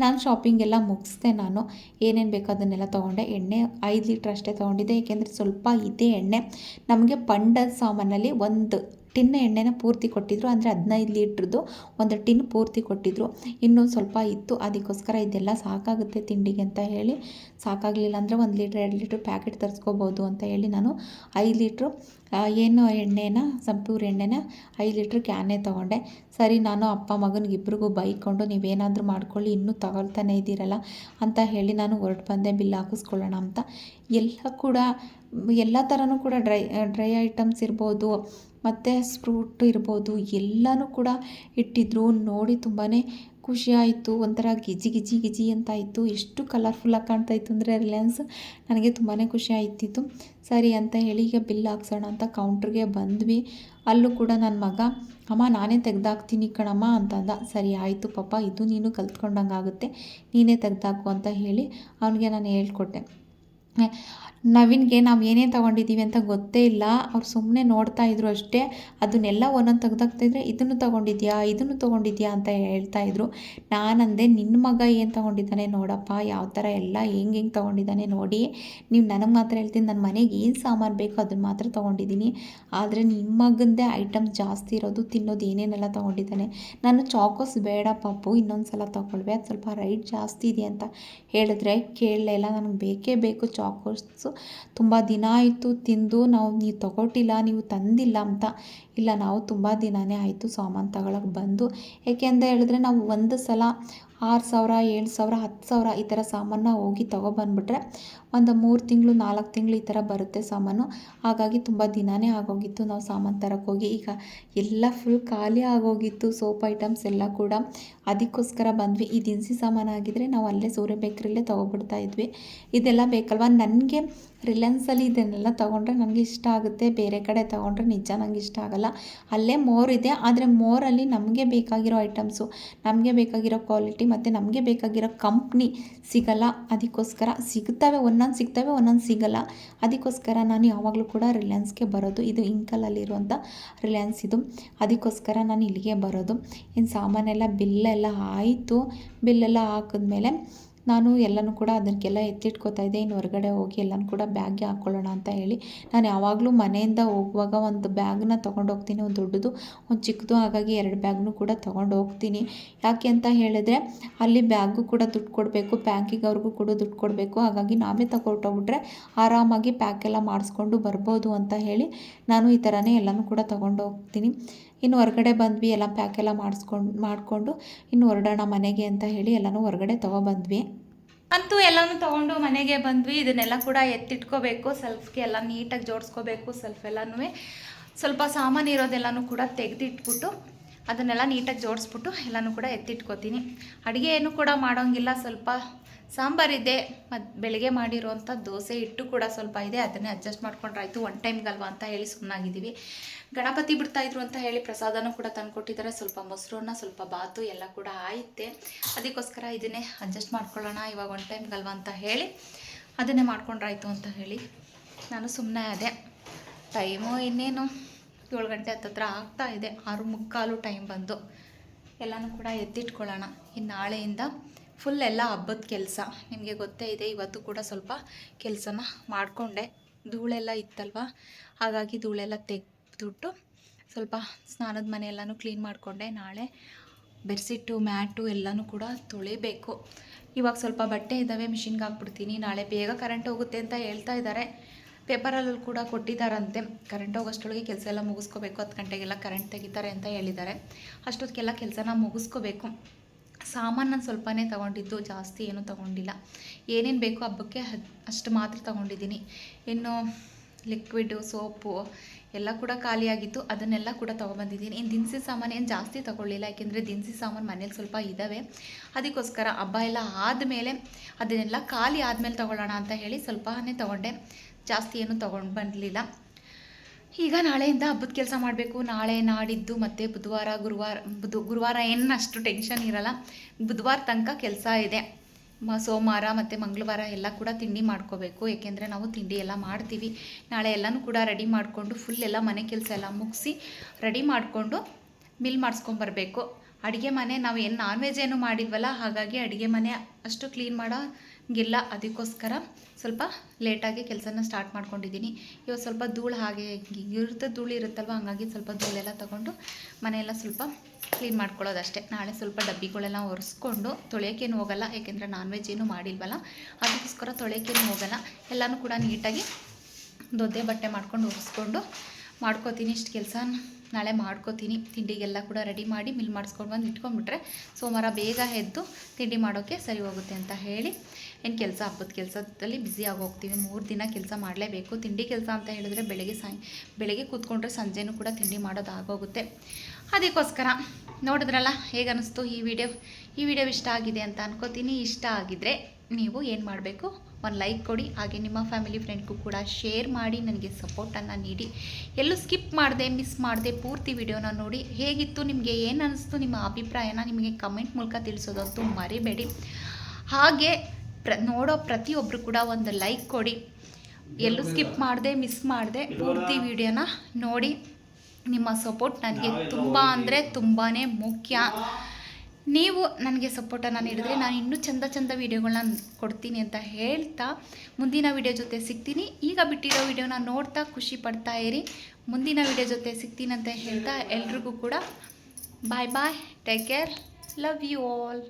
A: ನಾನು ಶಾಪಿಂಗ್ ಎಲ್ಲ ಮುಗಿಸ್ದೆ ನಾನು. ಏನೇನು ಬೇಕೋ ಅದನ್ನೆಲ್ಲ ತೊಗೊಂಡೆ. ಎಣ್ಣೆ ಐದು ಲೀಟ್ರ್ ಅಷ್ಟೇ ತೊಗೊಂಡಿದ್ದೆ. ಏಕೆಂದರೆ ಸ್ವಲ್ಪ ಇದೇ ಎಣ್ಣೆ. ನಮಗೆ ಪಂಡದ ಸಾಮಾನಲ್ಲಿ ಒಂದು ಟಿನ್ ಎಣ್ಣೆನ ಪೂರ್ತಿ ಕೊಟ್ಟಿದ್ರು, ಅಂದರೆ ಹದಿನೈದು ಲೀಟ್ರದ್ದು ಒಂದು ಟಿನ್ ಪೂರ್ತಿ ಕೊಟ್ಟಿದ್ರು. ಇನ್ನೊಂದು ಸ್ವಲ್ಪ ಇತ್ತು, ಅದಕ್ಕೋಸ್ಕರ ಇದೆಲ್ಲ ಸಾಕಾಗುತ್ತೆ ತಿಂಡಿಗೆ ಅಂತ ಹೇಳಿ. ಸಾಕಾಗಲಿಲ್ಲ ಅಂದರೆ ಒಂದು ಲೀಟ್ರ್, ಎರಡು ಲೀಟ್ರ್ ಪ್ಯಾಕೆಟ್ ತರಿಸ್ಕೋಬೋದು ಅಂತ ಹೇಳಿ ನಾನು ಐದು ಲೀಟ್ರು ಏನು ಎಣ್ಣೆನ ಸಂಪೂರ್ ಎಣ್ಣೆನ ಐದು ಲೀಟ್ರ್ ಕ್ಯಾನೇ ತೊಗೊಂಡೆ. ಸರಿ, ನಾನು ಅಪ್ಪ ಮಗನಿಗೆ ಇಬ್ಬರಿಗೂ ಬೈಕೊಂಡು, ನೀವೇನಾದರೂ ಮಾಡ್ಕೊಳ್ಳಿ, ಇನ್ನೂ ತಗೊಳ್ತಾನೆ ಇದ್ದೀರಲ್ಲ ಅಂತ ಹೇಳಿ ನಾನು ಹೊರಟು ಬಂದೆ, ಬಿಲ್ ಹಾಕಿಸ್ಕೊಳ್ಳೋಣ ಅಂತ. ಎಲ್ಲ ಕೂಡ, ಎಲ್ಲ ಥರನೂ ಕೂಡ ಡ್ರೈ ಡ್ರೈ ಐಟಮ್ಸ್ ಇರ್ಬೋದು. ಮತ್ತು ಸ್ಪ್ರೂಟ್ ಇರ್ಬೋದು, ಎಲ್ಲನೂ ಕೂಡ ಇಟ್ಟಿದ್ರು. ನೋಡಿ ತುಂಬಾ ಖುಷಿ ಆಯಿತು. ಒಂಥರ ಗಿಜಿ ಗಿಜಿ ಗಿಜಿ ಅಂತ ಇತ್ತು ಎಷ್ಟು ಕಲರ್ಫುಲ್ಲಾಗಿ ಕಾಣ್ತಾ ಇತ್ತು ಅಂದರೆ ರಿಲಯನ್ಸ್ ನನಗೆ ತುಂಬಾ ಖುಷಿ ಆಯ್ತಿತ್ತು. ಸರಿ ಅಂತ ಹೇಳಿ ಈಗ ಬಿಲ್ ಹಾಕ್ಸೋಣ ಅಂತ ಕೌಂಟ್ರಿಗೆ ಬಂದ್ವಿ. ಅಲ್ಲೂ ಕೂಡ ನನ್ನ ಮಗ, ಅಮ್ಮ, ನಾನೇ ತೆಗ್ದಾಕ್ತೀನಿ ಕಣಮ್ಮ ಅಂತಂದ ಸರಿ, ಆಯಿತು ಪಾಪ, ಇದು ನೀನು ಕಲ್ತ್ಕೊಂಡಂಗೆ ಆಗುತ್ತೆ ನೀನೇ ತೆಗ್ದಾಕು ಅಂತ ಹೇಳಿ ಅವನಿಗೆ ನಾನು ಹೇಳ್ಕೊಟ್ಟೆ. ನವೀನ್ಗೆ ನಾವು ಏನೇನು ತೊಗೊಂಡಿದ್ದೀವಿ ಅಂತ ಗೊತ್ತೇ ಇಲ್ಲ. ಅವ್ರು ಸುಮ್ಮನೆ ನೋಡ್ತಾ ಇದ್ರು ಅಷ್ಟೇ. ಅದನ್ನೆಲ್ಲ ಒಂದೊಂದು ತೆಗ್ದಾಕ್ತಾಯಿದ್ರೆ ಇದನ್ನು ತೊಗೊಂಡಿದ್ಯಾ? ಇದನ್ನು ತೊಗೊಂಡಿದ್ಯಾ? ಅಂತ ಹೇಳ್ತಾ ಇದ್ರು. ನಾನಂದೆ ನಿನ್ನ ಮಗ ಏನು ತೊಗೊಂಡಿದ್ದಾನೆ ನೋಡಪ್ಪ. ಯಾವ ಥರ ಎಲ್ಲ ಹೆಂಗೆ ಹೆಂಗೆ ತೊಗೊಂಡಿದ್ದಾನೆ ನೋಡಿ. ನೀವು ನನಗೆ ಮಾತ್ರ ಹೇಳ್ತೀನಿ ನನ್ನ ಮನೆಗೆ ಏನು ಸಾಮಾನು ಬೇಕೋ ಅದನ್ನು ಮಾತ್ರ ತೊಗೊಂಡಿದ್ದೀನಿ ಆದರೆ ನಿಮ್ಮ ಮಗಂದೇ ಐಟಮ್ಸ್ ಜಾಸ್ತಿ ಇರೋದು, ತಿನ್ನೋದು ಏನೇನೆಲ್ಲ ತೊಗೊಂಡಿದ್ದಾನೆ. ನಾನು ಚಾಕೋಸ್ ಬೇಡ ಪಾಪು ಇನ್ನೊಂದು ಸಲ ತೊಗೊಳ್ವೆ. ಅದು ಸ್ವಲ್ಪ ರೈಟ್ ಜಾಸ್ತಿ ಇದೆ ಅಂತ ಹೇಳಿದ್ರೆ ಕೇಳಲೇ ಇಲ್ಲ. ನನಗೆ ಬೇಕೇ ಬೇಕು ಚಾಕೋಸು. ತುಂಬ ದಿನ ಆಯಿತು, ತಿಂದು ನಾವು ನೀವು ತಗೊಟ್ಟಿಲ್ಲ, ನೀವು ತಂದಿಲ್ಲ ಅಂತ. ಇಲ್ಲ, ನಾವು ತುಂಬ ದಿನವೇ ಆಯಿತು ಸಾಮಾನು ತಗೊಳಕ್ಕೆ ಬಂದು. ಏಕೆ ಅಂತ ಹೇಳಿದ್ರೆ ನಾವು ಒಂದು ಸಲ ಆರು ಸಾವಿರ, ಏಳು ಸಾವಿರ, ಹತ್ತು ಸಾವಿರ ಈ ಥರ ಸಾಮಾನ ಹೋಗಿ ತೊಗೊಬಂದ್ಬಿಟ್ರೆ ಒಂದು ಮೂರು ತಿಂಗಳು, ನಾಲ್ಕು ತಿಂಗಳು ಈ ಥರ ಬರುತ್ತೆ ಸಾಮಾನು. ಹಾಗಾಗಿ ತುಂಬ ದಿನವೇ ಆಗೋಗಿತ್ತು ನಾವು ಸಾಮಾನು ತರೋಕ್ಕೋಗಿ ಈಗ ಎಲ್ಲ ಫುಲ್ ಖಾಲಿ ಆಗೋಗಿತ್ತು ಸೋಪ್ ಐಟಮ್ಸ್ ಎಲ್ಲ ಕೂಡ. ಅದಕ್ಕೋಸ್ಕರ ಬಂದ್ವಿ. ಈ ದಿನಸಿ ಸಾಮಾನು ಆಗಿದ್ದರೆ ನಾವು ಅಲ್ಲೇ ಸೂರ್ಯ ಬೇಕರಿಲ್ಲೇ ತೊಗೊಬಿಡ್ತಾ ಇದ್ವಿ. ಇದೆಲ್ಲ ಬೇಕಲ್ವ? ನನಗೆ ರಿಲಯನ್ಸಲ್ಲಿ ಇದನ್ನೆಲ್ಲ ತೊಗೊಂಡ್ರೆ ನನಗೆ ಇಷ್ಟ ಆಗುತ್ತೆ. ಬೇರೆ ಕಡೆ ತೊಗೊಂಡ್ರೆ ನಿಜ ನಂಗೆ ಇಷ್ಟ ಆಗಲ್ಲ. ಅಲ್ಲೇ ಮೋರ್ ಇದೆ. ಆದರೆ ಮೋರಲ್ಲಿ ನಮಗೆ ಬೇಕಾಗಿರೋ ಐಟಮ್ಸು ನಮಗೆ ಬೇಕಾಗಿರೋ ಕ್ವಾಲಿಟಿ ಮತ್ತು ನಮಗೆ ಬೇಕಾಗಿರೋ ಕಂಪ್ನಿ ಸಿಗಲ್ಲ. ಅದಕ್ಕೋಸ್ಕರ ಸಿಗ್ತವೆ ಒಂದೊಂದು ಸಿಗ್ತವೆ, ಒಂದೊಂದು ಸಿಗಲ್ಲ. ಅದಕ್ಕೋಸ್ಕರ ನಾನು ಯಾವಾಗಲೂ ಕೂಡ ರಿಲಯನ್ಸ್ಗೆ ಬರೋದು, ಇದು ಇಂಕಲಲ್ಲಿರುವಂಥ ರಿಲಯನ್ಸ್ ಇದು. ಅದಕ್ಕೋಸ್ಕರ ನಾನು ಇಲ್ಲಿಗೆ ಬರೋದು. ಇನ್ನು ಸಾಮಾನೆಲ್ಲ ಬಿಲ್ಲೆಲ್ಲ ಆಯಿತು. ಬಿಲ್ಲೆಲ್ಲ ಹಾಕಿದ್ಮೇಲೆ ನಾನು ಎಲ್ಲನೂ ಕೂಡ ಅದಕ್ಕೆಲ್ಲ ಎತ್ತಿಟ್ಕೋತಾ ಇದ್ದೆ. ಇನ್ನು ಹೊರಗಡೆ ಹೋಗಿ ಎಲ್ಲನೂ ಕೂಡ ಬ್ಯಾಗ್ಗೆ ಹಾಕ್ಕೊಳ್ಳೋಣ ಅಂತ ಹೇಳಿ. ನಾನು ಯಾವಾಗಲೂ ಮನೆಯಿಂದ ಹೋಗುವಾಗ ಒಂದು ಬ್ಯಾಗ್ನ ತೊಗೊಂಡು ಹೋಗ್ತೀನಿ ಒಂದು ದೊಡ್ಡದು, ಒಂದು ಚಿಕ್ಕದು, ಹಾಗಾಗಿ ಎರಡು ಬ್ಯಾಗ್ನೂ ಕೂಡ ತೊಗೊಂಡು ಹೋಗ್ತೀನಿ ಯಾಕೆ ಅಂತ ಹೇಳಿದ್ರೆ, ಅಲ್ಲಿ ಬ್ಯಾಗು ಕೂಡ ದುಡ್ಡು ಕೊಡಬೇಕು, ಬ್ಯಾಂಕಿಗೆ ಅವ್ರಿಗೂ ಕೂಡ ದುಡ್ಡು ಕೊಡಬೇಕು. ಹಾಗಾಗಿ ನಾವೇ ತಗೊಟ್ಟೋಗ್ಬಿಟ್ರೆ ಆರಾಮಾಗಿ ಪ್ಯಾಕೆಲ್ಲ ಮಾಡಿಸ್ಕೊಂಡು ಬರ್ಬೋದು ಅಂತ ಹೇಳಿ ನಾನು ಈ ಥರನೇ ಎಲ್ಲನೂ ಕೂಡ ತೊಗೊಂಡು ಹೋಗ್ತೀನಿ ಇನ್ನು ಹೊರಗಡೆ ಬಂದ್ವಿ, ಎಲ್ಲ ಪ್ಯಾಕ್ ಎಲ್ಲ ಮಾಡಿಸ್ಕೊಂಡು, ಮಾಡಿಕೊಂಡು ಇನ್ನು ಹೊರಡೋಣ ಮನೆಗೆ ಅಂತ ಹೇಳಿ ಎಲ್ಲನೂ ಹೊರಗಡೆ ತೊಗೊಬಂದ್ವಿ. ಅಂತೂ ಎಲ್ಲನೂ ತೊಗೊಂಡು ಮನೆಗೆ ಬಂದ್ವಿ. ಇದನ್ನೆಲ್ಲ ಕೂಡ ಎತ್ತಿಟ್ಕೋಬೇಕು ಸೆಲ್ಫ್ಗೆ ಎಲ್ಲ ನೀಟಾಗಿ ಜೋಡಿಸ್ಕೋಬೇಕು ಸೆಲ್ಫ್ ಎಲ್ಲನೂ ಸ್ವಲ್ಪ ಸಾಮಾನು ಇರೋದೆಲ್ಲನೂ ಕೂಡ ತೆಗೆದಿಟ್ಬಿಟ್ಟು ಅದನ್ನೆಲ್ಲ ನೀಟಾಗಿ ಜೋಡಿಸ್ಬಿಟ್ಟು ಎಲ್ಲನೂ ಕೂಡ ಎತ್ತಿಟ್ಕೋತೀನಿ. ಅಡುಗೆ ಏನು ಕೂಡ ಮಾಡೋಂಗಿಲ್ಲ, ಸ್ವಲ್ಪ ಸಾಂಬಾರಿದೆ ಮತ್ತು ಬೆಳಗ್ಗೆ ಮಾಡಿರೋಂಥ ದೋಸೆ ಹಿಟ್ಟು ಕೂಡ ಸ್ವಲ್ಪ ಇದೆ, ಅದನ್ನೇ ಅಡ್ಜಸ್ಟ್ ಮಾಡ್ಕೊಂಡ್ರಾಯ್ತು ಒನ್ ಟೈಮ್ಗಲ್ವಾ ಅಂತ ಹೇಳಿ ಸುಮ್ಮನಾಗಿದ್ದೀವಿ ಗಣಪತಿ ಬಿಡ್ತಾಯಿದ್ರು ಅಂತ ಹೇಳಿ ಪ್ರಸಾದನೂ ಕೂಡ ತಂದುಕೊಟ್ಟಿದ್ದಾರೆ ಸ್ವಲ್ಪ ಮೊಸರನ್ನ, ಸ್ವಲ್ಪ ಬಾತು ಎಲ್ಲ ಕೂಡ ಆಯಿತೆ. ಅದಕ್ಕೋಸ್ಕರ ಇದನ್ನೇ ಅಡ್ಜಸ್ಟ್ ಮಾಡ್ಕೊಳ್ಳೋಣ, ಇವಾಗ ಒನ್ ಟೈಮ್ಗಲ್ವಾ ಅಂತ ಹೇಳಿ, ಅದನ್ನೇ ಮಾಡ್ಕೊಂಡ್ರಾಯ್ತು ಅಂತ ಹೇಳಿ ನಾನು ಸುಮ್ಮನೆ ಅದೇ. ಟೈಮು ಇನ್ನೇನು? ಏಳು ಗಂಟೆ ಹತ್ತತ್ರ ಆಗ್ತಾ ಇದೆ, ಆರು ಮುಕ್ಕಾಲು ಟೈಮ್ ಬಂದು. ಎಲ್ಲನೂ ಕೂಡ ಎತ್ತಿಟ್ಕೊಳ್ಳೋಣ. ಇನ್ನು ನಾಳೆಯಿಂದ ಫುಲ್ ಎಲ್ಲ ಹಬ್ಬದ ಕೆಲಸ. ನಿಮಗೆ ಗೊತ್ತೇ ಇದೆ, ಇವತ್ತು ಕೂಡ ಸ್ವಲ್ಪ ಕೆಲಸನ ಮಾಡಿಕೊಂಡೆ. ಧೂಳೆಲ್ಲ ಇತ್ತಲ್ವ? ಹಾಗಾಗಿ ಧೂಳೆಲ್ಲ ತೆಗೆದುಬಿಟ್ಟು ಸ್ವಲ್ಪ ಸ್ನಾನದ ಮನೆ ಎಲ್ಲನೂ ಕ್ಲೀನ್ ಮಾಡಿಕೊಂಡೆ. ನಾಳೆ ಬೆಡ್ಶೀಟು ಮ್ಯಾಟು ಎಲ್ಲನೂ ಕೂಡ ತೊಳಿಬೇಕು. ಇವಾಗ ಸ್ವಲ್ಪ ಬಟ್ಟೆ ಇದ್ದಾವೆ ಮಿಷಿನ್ಗೆ ಹಾಕ್ಬಿಡ್ತೀನಿ. ನಾಳೆ ಬೇಗ ಕರೆಂಟ್ ಹೋಗುತ್ತೆ ಅಂತ ಹೇಳ್ತಾ ಇದ್ದಾರೆ ಪೇಪರಲ್ಲೂ ಕೂಡ ಕೊಟ್ಟಿದ್ದಾರಂತೆ. ಕರೆಂಟ್ ಹೋಗೋಷ್ಟೊಳಗೆ ಕೆಲಸ ಎಲ್ಲ ಮುಗಿಸ್ಕೋಬೇಕು. ಹತ್ತು ಗಂಟೆಗೆಲ್ಲ ಕರೆಂಟ್ ತೆಗಿತಾರೆ ಅಂತ ಹೇಳಿದ್ದಾರೆ. ಅಷ್ಟೊತ್ತಿಗೆಲ್ಲ ಕೆಲಸನ ಮುಗಿಸ್ಕೋಬೇಕು. ಸಾಮಾನು ನಾನು ಸ್ವಲ್ಪನೇ ತಗೊಂಡಿದ್ದು, ಜಾಸ್ತಿ ಏನೂ ತೊಗೊಂಡಿಲ್ಲ. ಏನೇನು ಬೇಕೋ ಹಬ್ಬಕ್ಕೆ ಅಷ್ಟು ಮಾತ್ರ ತೊಗೊಂಡಿದ್ದೀನಿ. ಇನ್ನು ಲಿಕ್ವಿಡು ಸೋಪು ಎಲ್ಲ ಕೂಡ ಖಾಲಿಯಾಗಿತ್ತು. ಅದನ್ನೆಲ್ಲ ಕೂಡ ತೊಗೊಬಂದಿದ್ದೀನಿ ಇನ್ನು ದಿನಸಿ ಸಾಮಾನು ಏನು ಜಾಸ್ತಿ ತೊಗೊಳ್ಳಿಲ್ಲ. ಯಾಕೆಂದರೆ ದಿನಸಿ ಸಾಮಾನು ಮನೇಲಿ ಸ್ವಲ್ಪ ಇದ್ದಾವೆ ಅದಕ್ಕೋಸ್ಕರ ಹಬ್ಬ ಎಲ್ಲ ಆದಮೇಲೆ ಅದನ್ನೆಲ್ಲ ಖಾಲಿ ಆದಮೇಲೆ ತೊಗೊಳ್ಳೋಣ ಅಂತ ಹೇಳಿ ಸ್ವಲ್ಪನೇ ತೊಗೊಂಡೆ. ಜಾಸ್ತಿ ಏನು ತೊಗೊಂಡು ಬಂದಲಿಲ್ಲ ಈಗ ನಾಳೆಯಿಂದ ಹಬ್ಬದ ಕೆಲಸ ಮಾಡಬೇಕು. ನಾಳೆ, ನಾಡಿದ್ದು ಮತ್ತು ಬುಧವಾರ, ಗುರುವಾರ, ಬುಧ, ಗುರುವಾರ ಏನು ಅಷ್ಟು ಟೆನ್ಷನ್ ಇರಲ್ಲ. ಬುಧವಾರ ತನಕ ಕೆಲಸ ಇದೆ. ಮ, ಸೋಮವಾರ ಮತ್ತು ಮಂಗಳವಾರ ಎಲ್ಲ ಕೂಡ ತಿಂಡಿ ಮಾಡ್ಕೋಬೇಕು. ಏಕೆಂದರೆ ನಾವು ತಿಂಡಿ ಎಲ್ಲ ಮಾಡ್ತೀವಿ. ನಾಳೆ ಎಲ್ಲನೂ ಕೂಡ ರೆಡಿ ಮಾಡಿಕೊಂಡು ಫುಲ್ ಎಲ್ಲ ಮನೆ ಕೆಲಸ ಎಲ್ಲ ಮುಗಿಸಿ ರೆಡಿ ಮಾಡಿಕೊಂಡು ಮಿಲ್ ಮಾಡಿಸ್ಕೊಂಬರ್ಬೇಕು ಅಡುಗೆ ಮನೆ ನಾವು ಏನು ನಾನ್ ವೆಜ್ ಏನು ಮಾಡಿದ್ವಲ್ಲ, ಹಾಗಾಗಿ ಅಡುಗೆ ಮನೆ ಅಷ್ಟು ಕ್ಲೀನ್ ಮಾಡೋಂಗಿಲ್ಲ ಅದಕ್ಕೋಸ್ಕರ ಸ್ವಲ್ಪ ಲೇಟಾಗಿ ಕೆಲಸನ ಸ್ಟಾರ್ಟ್ ಮಾಡ್ಕೊಂಡಿದ್ದೀನಿ ಇವತ್ತು ಸ್ವಲ್ಪ ಧೂಳು ಹಾಗೆ ಇರುತ್ತೆ ಧೂಳು ಇರುತ್ತಲ್ವ, ಹಂಗಾಗಿ ಸ್ವಲ್ಪ ಧೂಳೆಲ್ಲ ತೊಗೊಂಡು ಮನೆಯೆಲ್ಲ ಸ್ವಲ್ಪ ಕ್ಲೀನ್ ಮಾಡ್ಕೊಳ್ಳೋದಷ್ಟೇ. ನಾಳೆ ಸ್ವಲ್ಪ ಡಬ್ಬಿಗಳೆಲ್ಲ ಒರೆಸ್ಕೊಂಡು ತೊಳೆಯೋಕ್ಕೇನು ಹೋಗಲ್ಲ ಏಕೆಂದರೆ ನಾನ್ ವೆಜ್ ಏನು ಮಾಡಿಲ್ವಲ್ಲ, ಅದಕ್ಕೋಸ್ಕರ ತೊಳೆಯೋಕ್ಕೇನು ಹೋಗಲ್ಲ. ಎಲ್ಲನೂ ಕೂಡ ನೀಟಾಗಿ ದೊದ್ದೆ, ಬಟ್ಟೆ ಮಾಡ್ಕೊಂಡು ಒರೆಸ್ಕೊಂಡು ಮಾಡ್ಕೋತೀನಿ. ಇಷ್ಟು ಕೆಲಸ ನಾಳೆ ಮಾಡ್ಕೋತೀನಿ. ತಿಂಡಿಗೆಲ್ಲ ಕೂಡ ರೆಡಿ ಮಾಡಿ ಮಿಲ್ ಮಾಡಿಸ್ಕೊಂಡು ಬಂದು ಇಟ್ಕೊಂಡ್ಬಿಟ್ರೆ ಸೋಮವಾರ ಬೇಗ ಎದ್ದು ತಿಂಡಿ ಮಾಡೋಕ್ಕೆ ಸರಿ ಹೋಗುತ್ತೆ ಅಂತ ಹೇಳಿ ಏನು ಕೆಲಸ, ಹಬ್ಬದ ಕೆಲಸದಲ್ಲಿ ಬ್ಯುಸಿ ಹೋಗ್ತೀವಿ ಮೂರು ದಿನ ಕೆಲಸ ಮಾಡಲೇಬೇಕು. ತಿಂಡಿ ಕೆಲಸ ಅಂತ ಹೇಳಿದ್ರೆ ಬೆಳಗ್ಗೆ ಸಾಯ್, ಬೆಳಗ್ಗೆ ಕೂತ್ಕೊಂಡ್ರೆ ಸಂಜೆನೂ ಕೂಡ ತಿಂಡಿ ಮಾಡೋದು ಆಗೋಗುತ್ತೆ ಅದಕ್ಕೋಸ್ಕರ ನೋಡಿದ್ರಲ್ಲ, ಹೇಗನ್ನಿಸ್ತು ಈ ವಿಡಿಯೋ? ಈ ವಿಡಿಯೋ ಇಷ್ಟ ಆಗಿದೆ ಅಂತ ಅನ್ಕೋತೀನಿ. ಇಷ್ಟ ಆಗಿದ್ರೆ ನೀವು ಏನು ಮಾಡಬೇಕು? ಒಂದು ಲೈಕ್ ಕೊಡಿ. ಹಾಗೆ ನಿಮ್ಮ ಫ್ಯಾಮಿಲಿ ಫ್ರೆಂಡ್ಗೂ ಕೂಡ ಶೇರ್ ಮಾಡಿ, ನನಗೆ ಸಪೋರ್ಟನ್ನು ನೀಡಿ. ಎಲ್ಲೂ ಸ್ಕಿಪ್ ಮಾಡಿದೆ ಮಿಸ್ ಮಾಡಿದೆ, ಪೂರ್ತಿ ವಿಡಿಯೋನ ನೋಡಿ. ಹೇಗಿತ್ತು, ನಿಮಗೆ ಏನು ಅನ್ನಿಸ್ತು ನಿಮ್ಮ ಅಭಿಪ್ರಾಯನ ನಿಮಗೆ ಕಮೆಂಟ್ ಮೂಲಕ ತಿಳಿಸೋದಂತೂ ಮರಿಬೇಡಿ. ಹಾಗೆ ಪ್ರ ನೋಡೋ ಪ್ರತಿಯೊಬ್ಬರು ಕೂಡ ಒಂದು ಲೈಕ್ ಕೊಡಿ. ಎಲ್ಲೂ ಸ್ಕಿಪ್ ಮಾಡಿದೆ ಮಿಸ್ ಮಾಡಿದೆ. ಪೂರ್ತಿ ವಿಡಿಯೋನ ನೋಡಿ. ನಿಮ್ಮ ಸಪೋರ್ಟ್ ನನಗೆ ತುಂಬ ಅಂದರೆ ತುಂಬಾ ಮುಖ್ಯ. ನೀವು ನನಗೆ ಸಪೋರ್ಟನ್ನು ನೀಡಿದ್ರೆ ನಾನು ಇನ್ನೂ ಚಂದ ಚಂದ ವೀಡಿಯೋಗಳನ್ನ ಕೊಡ್ತೀನಿ ಅಂತ ಹೇಳ್ತಾ ಮುಂದಿನ ವಿಡಿಯೋ ಜೊತೆ ಸಿಗ್ತೀನಿ. ಈಗ ಬಿಟ್ಟಿರೋ ವಿಡಿಯೋನ ನೋಡ್ತಾ ಖುಷಿ ಪಡ್ತಾ ಇರಿ. ಮುಂದಿನ ವಿಡಿಯೋ ಜೊತೆ ಸಿಗ್ತೀನಿ ಅಂತ ಹೇಳ್ತಾ ಎಲ್ರಿಗೂ ಕೂಡ. Bye bye take care love you all